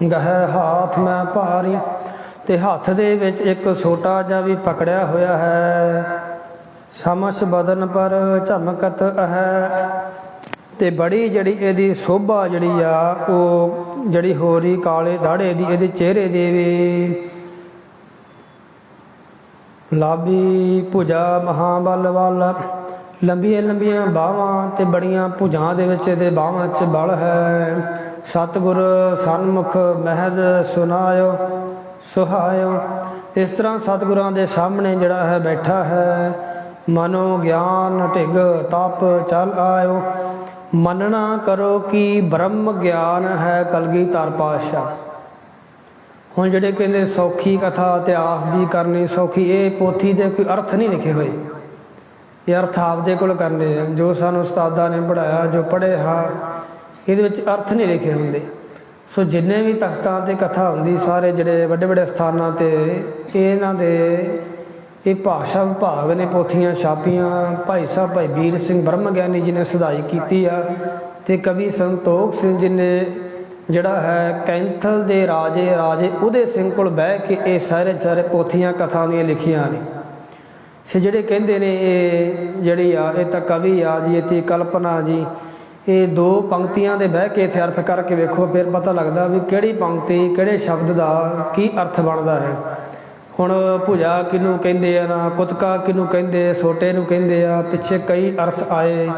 ਗਹਿ ਹਾਥ ਮੈਂ ਭਾਰੀ ਤੇ ਹੱਥ ਦੇ ਵਿੱਚ ਇੱਕ ਛੋਟਾ ਜਿਹਾ ਵੀ ਪਕੜਿਆ ਹੋਇਆ ਹੈ। ਸਮਸ ਬਦਨ ਪਰ ਝਮਕਤ ਹੈ ਤੇ ਬੜੀ ਜਿਹੜੀ ਇਹਦੀ ਸੋਭਾ ਜਿਹੜੀ ਆ, ਉਹ ਜਿਹੜੀ ਹੋ ਰਹੀ ਕਾਲੇ ਦਾੜੇ ਦੀ, ਇਹਦੇ ਚਿਹਰੇ ਦੇ ਵੀ ਲਾਬੀ ਭੁਜਾ ਮਹਾਬਲ ਵੱਲ। ਲੰਬੀਆਂ ਲੰਬੀਆਂ ਬਾਹਾਂ ਤੇ ਬੜੀਆਂ ਭੁਜਾਂ ਦੇ ਵਿੱਚ ਇਹਦੇ ਬਾਹਾਂ 'ਚ ਬਲ ਹੈ। ਸਤਿਗੁਰ ਸਨਮੁਖ ਮਹਿਦ ਸੁਨਾਇਓ। ਸੁਹਾਇਓ। ਇਸ ਤਰ੍ਹਾਂ ਸਤਿਗੁਰਾਂ ਦੇ ਸਾਹਮਣੇ ਜਿਹੜਾ ਹੈ ਬੈਠਾ ਹੈ। ਮਨੋ ਗਿਆਨ ਢਿਗ ਤਪ ਚਲ ਆਇਓ। ਮੰਨਣਾ ਕਰੋ ਕਿ ਬ੍ਰਹਮ ਗਿਆਨ ਹੈ ਕਲਗੀਧਰ ਪਾਤਸ਼ਾਹ। ਹੁਣ ਜਿਹੜੇ ਕਹਿੰਦੇ ਸੌਖੀ ਕਥਾ ਇਤਿਹਾਸ ਦੀ ਕਰਨੀ ਸੌਖੀ, ਇਹ ਪੋਥੀ ਦੇ ਕੋਈ ਅਰਥ ਨਹੀਂ ਲਿਖੇ ਹੋਏ। ਇਹ ਅਰਥ ਆਪਦੇ ਕੋਲ ਕਰਨੇ ਆ। ਜੋ ਸਾਨੂੰ ਉਸਤਾਦਾਂ ਨੇ ਪੜਾਇਆ ਜੋ ਪੜ੍ਹੇ ਹਾਂ, ਇਹਦੇ ਵਿੱਚ ਅਰਥ ਨਹੀਂ ਲਿਖੇ ਹੁੰਦੇ। ਸੋ ਜਿੰਨੇ ਵੀ ਤਖਤਾਂ ਤੇ ਕਥਾ ਹੁੰਦੀ, ਸਾਰੇ ਜਿਹੜੇ ਵੱਡੇ ਵੱਡੇ ਸਥਾਨਾਂ ਤੇ, ਇਹਨਾਂ ਦੇ ਇਹ ਭਾਸ਼ਾ ਵਿਭਾਗ ਨੇ ਪੋਥੀਆਂ, ਛਾਪੀਆਂ, ਭਾਈ ਸਾਹਿਬ, ਭਾਈ ਵੀਰ ਸਿੰਘ ਬ੍ਰਹਮ ਗਿਆਨੀ ਜੀ ਨੇ ਸੁਧਾਈ ਕੀਤੀ ਆ ਤੇ ਕਵੀ ਸੰਤੋਖ ਸਿੰਘ ਜੀ ਨੇ ਜਿਹੜਾ ਹੈ ਕੈਂਥਲ ਦੇ ਰਾਜੇ ਰਾਜੇ ਉਹਦੇ ਸਿੰਘ ਕੋਲ ਬਹਿ ਕੇ ਇਹ ਸਾਰੇ ਸਾਰੇ ਪੋਥੀਆਂ ਕਥਾ ਦੀਆਂ ਲਿਖੀਆਂ ਨੇ। ਸੇ ਜਿਹੜੇ ਕਹਿੰਦੇ ਨੇ ਇਹ ਜਿਹੜੀ ਆ, ਇਹ ਤਾਂ ਕਵੀ ਆ ਜੀ, ਇਹ ਤੇ ਕਲਪਨਾ ਜੀ ਇਹ ਦੋ ਪੰਕਤੀਆਂ ਦੇ ਬਹਿ ਕੇ ਇੱਥੇ ਅਰਥ ਕਰਕੇ ਵੇਖੋ, ਫਿਰ ਪਤਾ ਲੱਗਦਾ ਵੀ ਕਿਹੜੀ ਪੰਕਤੀ, ਕਿਹੜੇ ਸ਼ਬਦ ਦਾ ਕੀ ਅਰਥ ਬਣਦਾ ਹੈ। ਹੁਣ ਭੁਜਾ ਕਿਨੂੰ ਕਹਿੰਦੇ ਆ ਨਾ, ਕੁਤਕਾ ਕਿਨੂੰ ਕਹਿੰਦੇ ਸੋਟੇ ਨੂੰ ਕਹਿੰਦੇ ਆ, ਪਿੱਛੇ ਕਈ ਅਰਥ ਆਏ।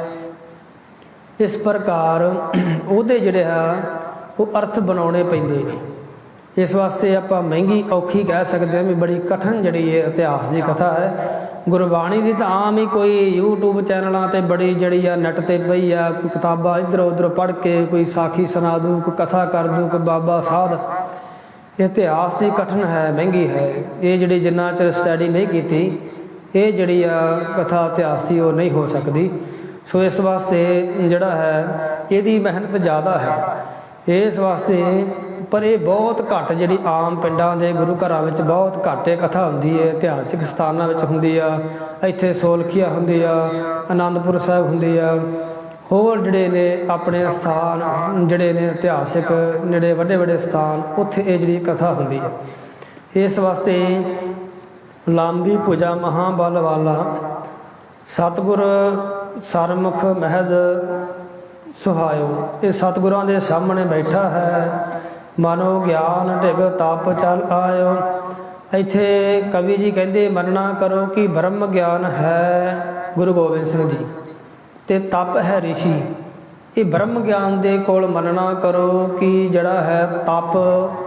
ਇਸ ਪ੍ਰਕਾਰ ਉਹਦੇ ਜਿਹੜੇ ਆ, ਉਹ ਅਰਥ ਬਣਾਉਣੇ ਪੈਂਦੇ ਨੇ। ਇਸ ਵਾਸਤੇ ਆਪਾਂ ਮਹਿੰਗੀ ਔਖੀ ਕਹਿ ਸਕਦੇ ਹਾਂ ਵੀ ਬੜੀ ਕਠਨ ਜਿਹੜੀ ਹੈ ਇਤਿਹਾਸ ਦੀ ਕਥਾ ਹੈ। ਗੁਰਬਾਣੀ ਦੀ ਤਾਂ ਆਮ ਹੀ ਕੋਈ YouTube ਚੈਨਲਾਂ ਤੇ ਬੜੀ ਜਿਹੜੀ ਆ ਨੈਟ ਤੇ ਪਈ ਆ, ਕੋਈ ਕਿਤਾਬਾਂ ਇੱਧਰ ਉੱਧਰ ਪੜ੍ਹ ਕੇ, ਕੋਈ ਸਾਖੀ ਸੁਣਾ ਦੂ, ਕੋਈ ਕਥਾ ਕਰ ਦੂ, ਕੋਈ ਬਾਬਾ ਸਾਧ। ਇਤਿਹਾਸ ਦੀ ਕਠਨ ਹੈ, ਮਹਿੰਗੀ ਹੈ। ਇਹ ਜਿਹੜੀ ਜਿੰਨਾ ਚਿਰ ਸਟੱਡੀ ਨਹੀਂ ਕੀਤੀ, ਇਹ ਜਿਹੜੀ ਆ ਕਥਾ ਇਤਿਹਾਸ ਦੀ ਉਹ ਨਹੀਂ ਹੋ ਸਕਦੀ। ਸੋ ਇਸ ਵਾਸਤੇ ਜਿਹੜਾ ਹੈ, ਇਹਦੀ ਮਿਹਨਤ ਜ਼ਿਆਦਾ ਹੈ। ਇਸ ਵਾਸਤੇ ਪਰ ਇਹ ਬਹੁਤ ਘੱਟ ਜਿਹੜੀ ਆਮ ਪਿੰਡਾਂ ਦੇ ਗੁਰੂ ਘਰਾਂ ਵਿੱਚ ਬਹੁਤ ਘੱਟ ਇਹ ਕਥਾ ਹੁੰਦੀ ਹੈ, ਇਤਿਹਾਸਿਕ ਸਥਾਨਾਂ ਵਿੱਚ ਹੁੰਦੀ ਆ, ਇੱਥੇ ਸੋਲਖੀਆ ਹੁੰਦੀ ਆ ਆਨੰਦਪੁਰ ਸਾਹਿਬ ਹੁੰਦੀ ਆ ਹੋਰ ਜਿਹੜੇ ਨੇ ਆਪਣੇ ਸਥਾਨ, ਜਿਹੜੇ ਨੇ ਇਤਿਹਾਸਿਕ ਜਿਹੜੇ ਵੱਡੇ ਵੱਡੇ ਸਥਾਨ, ਉੱਥੇ ਇਹ ਜਿਹੜੀ ਕਥਾ ਹੁੰਦੀ ਹੈ। ਇਸ ਵਾਸਤੇ ਲਾਂਬੀ ਪੂਜਾ ਮਹਾਬਲ ਵਾਲਾ ਸਤਿਗੁਰ ਸਰਮੁਖ ਮਹਿਦ ਸੁਹਾਇਓ। ਇਹ ਸਤਿਗੁਰਾਂ ਦੇ ਸਾਹਮਣੇ ਬੈਠਾ ਹੈ। ਮਨੋ ਗਿਆਨ ਢਿਗ ਤਪ ਚਲ ਆਇਓ। ਇੱਥੇ ਕਵੀ ਜੀ ਕਹਿੰਦੇ ਮੰਨਣਾ ਕਰੋ ਕਿ ਬ੍ਰਹਮ ਗਿਆਨ ਹੈ। ਗੁਰੂ ਗੋਬਿੰਦ ਸਿੰਘ ਜੀ। ਤੇ ਤਪ ਹੈ ઋષਿ ਇਹ ਬ੍ਰਹਮ ਗਿਆਨ ਦੇ ਕੋਲ ਮੰਨਣਾ ਕਰੋ ਕਿ ਜਿਹੜਾ ਹੈ ਤਪ,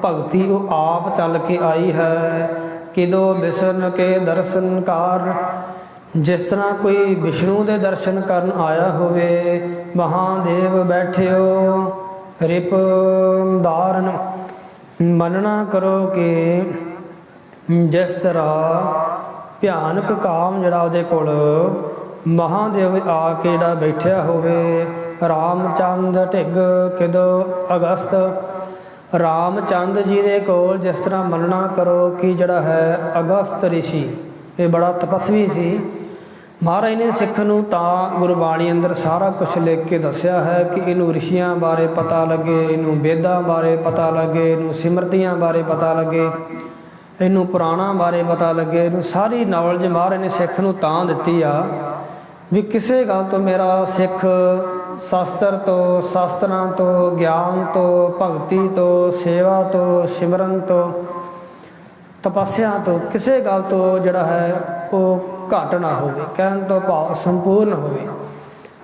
ਭਗਤੀ ਉਹ ਆਪ ਚੱਲ ਕੇ ਆਈ ਹੈ। ਕਿਦੋ ਬਿਸਨ ਕੇ ਦਰਸ਼ਨ ਕਾਰ। ਜਿਸ ਤਰ੍ਹਾਂ ਕੋਈ ਵਿਸ਼ਨੂੰ ਦੇ ਦਰਸ਼ਨ ਕਰਨ ਆਇਆ ਹੋਵੇ, ਮਹਾਦੇਵ ਬੈਠਿਓ। ਰਿਪ ਧਾਰਨ ਮੰਨਣਾ ਕਰੋ ਕਿ ਜਿਸ ਤਰ੍ਹਾਂ ਭਿਆਨਕ ਕਾਮ ਜਿਹੜਾ ਉਹਦੇ ਕੋਲ ਮਹਾਦੇਵ ਆ ਕੇ ਜਿਹੜਾ ਬੈਠਿਆ ਹੋਵੇ, ਰਾਮਚੰਦ ਢਿੱਗ ਕਿਦੋ ਅਗਸਤ, ਰਾਮਚੰਦ ਜੀ ਦੇ ਕੋਲ ਜਿਸ ਤਰ੍ਹਾਂ ਮੰਨਣਾ ਕਰੋ ਕਿ ਜਿਹੜਾ ਹੈ ਅਗਸਤ ઋષਿ ਇਹ ਬੜਾ ਤਪਸਵੀ ਸੀ। ਮਹਾਰਾਜ ਨੇ ਸਿੱਖ ਨੂੰ ਤਾਂ ਗੁਰਬਾਣੀ ਅੰਦਰ ਸਾਰਾ ਕੁਝ ਲਿਖ ਕੇ ਦੱਸਿਆ ਹੈ ਕਿ ਇਹਨੂੰ ਰਿਸ਼ੀਆਂ ਬਾਰੇ ਪਤਾ ਲੱਗੇ, ਇਹਨੂੰ ਵੇਦਾਂ ਬਾਰੇ ਪਤਾ ਲੱਗੇ, ਇਹਨੂੰ ਸਿਮਰਤੀਆਂ ਬਾਰੇ ਪਤਾ ਲੱਗੇ, ਇਹਨੂੰ ਪੁਰਾਣਾਂ ਬਾਰੇ ਪਤਾ ਲੱਗੇ, ਇਹਨੂੰ ਸਾਰੀ ਨੌਲੇਜ ਮਹਾਰਾਜ ਨੇ ਸਿੱਖ ਨੂੰ ਤਾਂ ਦਿੱਤੀ ਆ ਵੀ ਕਿਸੇ ਗੱਲ ਤੋਂ ਮੇਰਾ ਸਿੱਖ ਸ਼ਾਸਤਰ ਤੋਂ, ਸ਼ਾਸਤਰਾਂ ਤੋਂ, ਗਿਆਨ ਤੋਂ, ਭਗਤੀ ਤੋਂ, ਸੇਵਾ ਤੋਂ, ਸਿਮਰਨ ਤੋਂ, ਤਪੱਸਿਆ ਤੋਂ, ਕਿਸੇ ਗੱਲ ਤੋਂ ਜਿਹੜਾ ਹੈ ਉਹ ਘਟ ਨਾ ਹੋਵੇ, ਕਹਿਣ ਤੋਂ ਭਾਵ ਸੰਪੂਰਨ ਹੋਵੇ।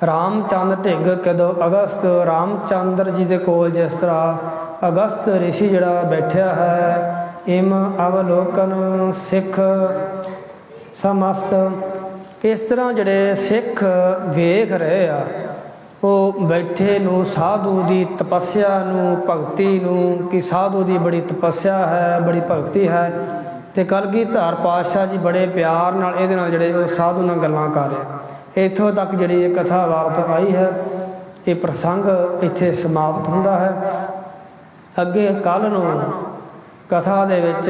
ਰਾਮਚੰਦ ਢਿੱਗ ਕਦੋਂ ਅਗਸਤ, ਰਾਮਚੰਦਰ ਜੀ ਦੇ ਕੋਲ ਜਿਸ ਤਰ੍ਹਾਂ ਅਗਸਤ ઋષਿ ਜਿਹੜਾ ਬੈਠਿਆ ਹੈ, ਇਮ ਅਵਲੋਕਨ ਸਿੱਖ ਸਮਸਤ, ਇਸ ਤਰ੍ਹਾਂ ਜਿਹੜੇ ਸਿੱਖ ਵੇਖ ਰਹੇ ਆ, ਉਹ ਬੈਠੇ ਨੂੰ ਸਾਧੂ ਦੀ ਤਪੱਸਿਆ ਨੂੰ, ਭਗਤੀ ਨੂੰ, ਕਿ ਸਾਧੂ ਦੀ ਬੜੀ ਤਪੱਸਿਆ ਹੈ, ਬੜੀ ਭਗਤੀ ਹੈ ਤੇ ਕਲਗੀਧਰ ਪਾਤਸ਼ਾਹ ਜੀ ਬੜੇ ਪਿਆਰ ਨਾਲ ਇਹਦੇ ਨਾਲ ਜਿਹੜੇ ਉਹ ਸਾਧੂ ਨਾਲ ਗੱਲਾਂ ਕਰ ਰਹੇ ਇੱਥੋਂ ਤੱਕ ਜਿਹੜੀ ਇਹ ਕਥਾ ਵਾਰਤ ਆਈ ਹੈ, ਇਹ ਪ੍ਰਸੰਗ ਇੱਥੇ ਸਮਾਪਤ ਹੁੰਦਾ ਹੈ। ਅੱਗੇ ਕੱਲ ਨੂੰ ਕਥਾ ਦੇ ਵਿੱਚ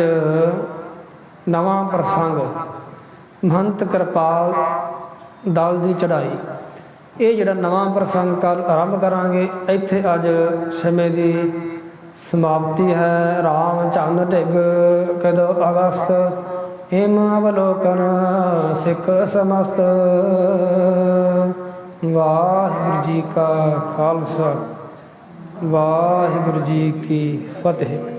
ਨਵਾਂ ਪ੍ਰਸੰਗ, ਮਹੰਤ ਕਿਰਪਾਲ ਦਲ ਦੀ ਚੜ੍ਹਾਈ। ਇਹ ਜਿਹੜਾ ਨਵਾਂ ਪ੍ਰਸੰਗ ਕੱਲ ਆਰੰਭ ਕਰਾਂਗੇ, ਇੱਥੇ ਅੱਜ ਸਮੇਂ ਦੀ ਸਮਾਪਤੀ ਹੈ। ਰਾਮਚੰਦ ਢਿੱਗ ਕਦੋਂ ਅਗਸਤ? ਹਿਮ ਅਵਲੋਕਨ ਸਿੱਖ ਸਮਸਤ। ਵਾਹਿਗੁਰੂ ਜੀ ਕਾ ਖਾਲਸਾ। ਵਾਹਿਗੁਰੂ ਜੀ ਕੀ ਫਤਿਹ।